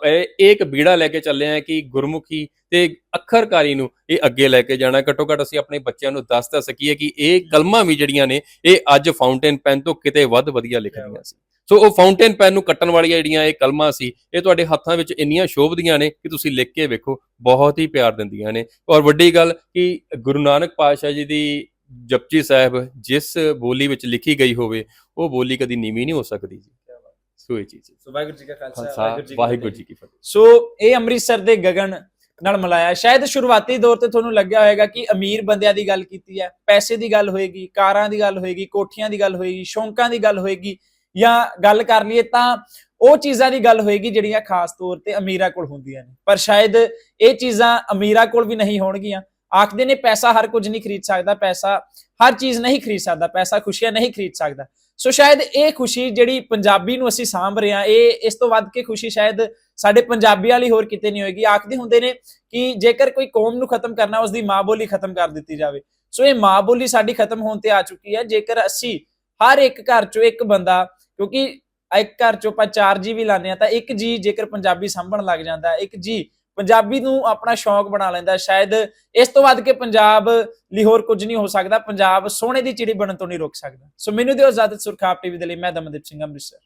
ਇਹ ਇੱਕ ਬੀੜਾ ਲੈ ਕੇ ਚੱਲੇ ਆ ਕਿ ਗੁਰਮੁਖੀ ਤੇ ਅੱਖਰਕਾਰੀ ਨੂੰ ਇਹ ਅੱਗੇ ਲੈ ਕੇ ਜਾਣਾ। ਘੱਟੋ ਘੱਟ ਅਸੀਂ ਆਪਣੇ ਬੱਚਿਆਂ ਨੂੰ ਦੱਸ ਤਾਂ ਸਕੀਏ ਕਿ ਇਹ ਕਲਮਾਂ ਵੀ ਜਿਹੜੀਆਂ ਨੇ ਇਹ ਅੱਜ ਫਾਊਂਟੇਨ ਪੈਨ ਤੋਂ ਕਿਤੇ ਵੱਧ ਵਧੀਆ ਲਿਖਦੀਆਂ ਸੀ। ਸੋ ਉਹ ਫਾਊਂਟੇਨ ਪੈਨ ਨੂੰ ਕੱਟਣ ਵਾਲੀਆਂ ਜਿਹੜੀਆਂ ਇਹ ਕਲਮਾਂ ਸੀ ਇਹ ਤੁਹਾਡੇ ਹੱਥਾਂ ਵਿੱਚ ਇੰਨੀਆਂ ਸ਼ੋਭਦੀਆਂ ਨੇ ਕਿ ਤੁਸੀਂ ਲਿਖ ਕੇ ਵੇਖੋ ਬਹੁਤ ਹੀ ਪਿਆਰ ਦਿੰਦੀਆਂ ਨੇ। ਔਰ ਵੱਡੀ ਗੱਲ ਕਿ ਗੁਰੂ ਨਾਨਕ ਪਾਤਸ਼ਾਹ ਜੀ ਦੀ ਜਪਜੀ ਸਾਹਿਬ ਜਿਸ ਬੋਲੀ ਵਿੱਚ ਲਿਖੀ ਗਈ ਹੋਵੇ ਉਹ ਬੋਲੀ ਕਦੀ ਨੀਵੀਂ ਨਹੀਂ ਹੋ ਸਕਦੀ ਜੀ। ਸੋ ਇਹ ਚੀਜ਼। ਸੋ ਵਾਹਿਗੁਰੂ ਜੀ ਕਾ ਖਾਲਸਾ ਵਾਹਿਗੁਰੂ ਜੀ ਕੀ ਫਤਿਹ। ਸੋ ਇਹ ਅੰਮ੍ਰਿਤਸਰ ਦੇ ਗਗਨ ਨਾਲ ਮਿਲਾਇਆ ਸ਼ਾਇਦ ਸ਼ੁਰੂਆਤੀ ਦੌਰ ਤੇ ਤੁਹਾਨੂੰ ਲੱਗਿਆ ਹੋਵੇਗਾ ਕਿ ਅਮੀਰ ਬੰਦਿਆਂ ਦੀ ਗੱਲ ਕੀਤੀ ਹੈ। ਪੈਸੇ ਦੀ ਗੱਲ ਹੋਏਗੀ ਕਾਰਾਂ ਦੀ ਗੱਲ ਹੋਏਗੀ ਕੋਠੀਆਂ ਦੀ ਗੱਲ ਹੋਏਗੀ ਸ਼ੌਂਕਾਂ ਦੀ ਗੱਲ ਹੋਏਗੀ ਜਾਂ ਗੱਲ ਕਰ ਲਈਏ ਤਾਂ ਉਹ ਚੀਜ਼ਾਂ ਦੀ ਗੱਲ ਹੋਏਗੀ ਜਿਹੜੀਆਂ ਖਾਸ ਤੌਰ ਤੇ ਅਮੀਰਾਂ ਕੋਲ ਹੁੰਦੀਆਂ ਨੇ। ਪਰ ਸ਼ਾਇਦ ਇਹ ਚੀਜ਼ਾਂ ਅਮੀਰਾਂ ਕੋਲ ਵੀ ਨਹੀਂ ਹੋਣਗੀਆਂ। ਆਖਦੇ ਨੇ ਪੈਸਾ ਹਰ ਕੁਝ ਨਹੀਂ ਖਰੀਦ ਸਕਦਾ ਪੈਸਾ ਹਰ ਚੀਜ਼ ਨਹੀਂ ਖਰੀਦ ਸਕਦਾ ਪੈਸਾ ਖੁਸ਼ੀਆਂ ਨਹੀਂ ਖਰੀਦ ਸਕਦਾ। ਸੋ ਸ਼ਾਇਦ ਇਹ ਖੁਸ਼ੀ ਜਿਹੜੀ ਪੰਜਾਬੀ ਨੂੰ ਅਸੀਂ ਸਾਂਭ ਰਹੇ ਹਾਂ, ਇਹ ਇਸ ਤੋਂ ਵੱਧ ਕੇ ਖੁਸ਼ੀ ਸ਼ਾਇਦ ਸਾਡੇ ਪੰਜਾਬੀਆਂ ਲਈ ਹੋਰ ਕਿਤੇ ਨਹੀਂ ਹੋਏਗੀ। ਆਖਦੇ ਹੁੰਦੇ ਨੇ ਕਿ ਜੇਕਰ ਕੋਈ ਕੌਮ ਨੂੰ ਖਤਮ ਕਰਨਾ ਉਸ ਦੀ ਮਾਂ ਬੋਲੀ ਖਤਮ ਕਰ ਦਿੱਤੀ ਜਾਵੇ। ਸੋ ਇਹ ਮਾਂ ਬੋਲੀ ਸਾਡੀ ਖਤਮ ਹੋਣ ਤੇ ਆ ਚੁੱਕੀ ਹੈ। ਜੇਕਰ ਅਸੀਂ ਹਰ ਇੱਕ ਘਰ ਚੋਂ ਇੱਕ ਬੰਦਾ, ਕਿਉਂਕਿ ਇੱਕ ਘਰ ਚੋਂ ਆਪਾਂ ਚਾਰ ਜੀ ਵੀ ਲਾਉਂਦੇ ਆ ਤਾਂ ਇੱਕ ਜੀ ਜੇਕਰ ਪੰਜਾਬੀ ਸਾਂਭਣ ਲੱਗ ਜਾਂਦਾ, ਇੱਕ ਜੀ ਪੰਜਾਬੀ ਨੂੰ ਆਪਣਾ ਸ਼ੌਂਕ ਬਣਾ ਲੈਂਦਾ ਸ਼ਾਇਦ ਇਸ ਤੋਂ ਵੱਧ ਕੇ ਪੰਜਾਬ ਲਈ ਹੋਰ ਕੁਝ ਨਹੀਂ ਹੋ ਸਕਦਾ। ਪੰਜਾਬ ਸੋਨੇ ਦੀ ਚਿੜੀ ਬਣਨ ਤੋਂ ਨਹੀਂ ਰੋਕ ਸਕਦਾ। ਸੋ ਮੈਨੂੰ ਦਿਓ ਇਜਾਜ਼ਤ ਸੁਰਖਾਪ ਟੀਵੀ ਦੇ ਲਈ। ਮੈਂ ਦਮਨਦੀਪ ਸਿੰਘ ਅੰਮ੍ਰਿਤਸਰ।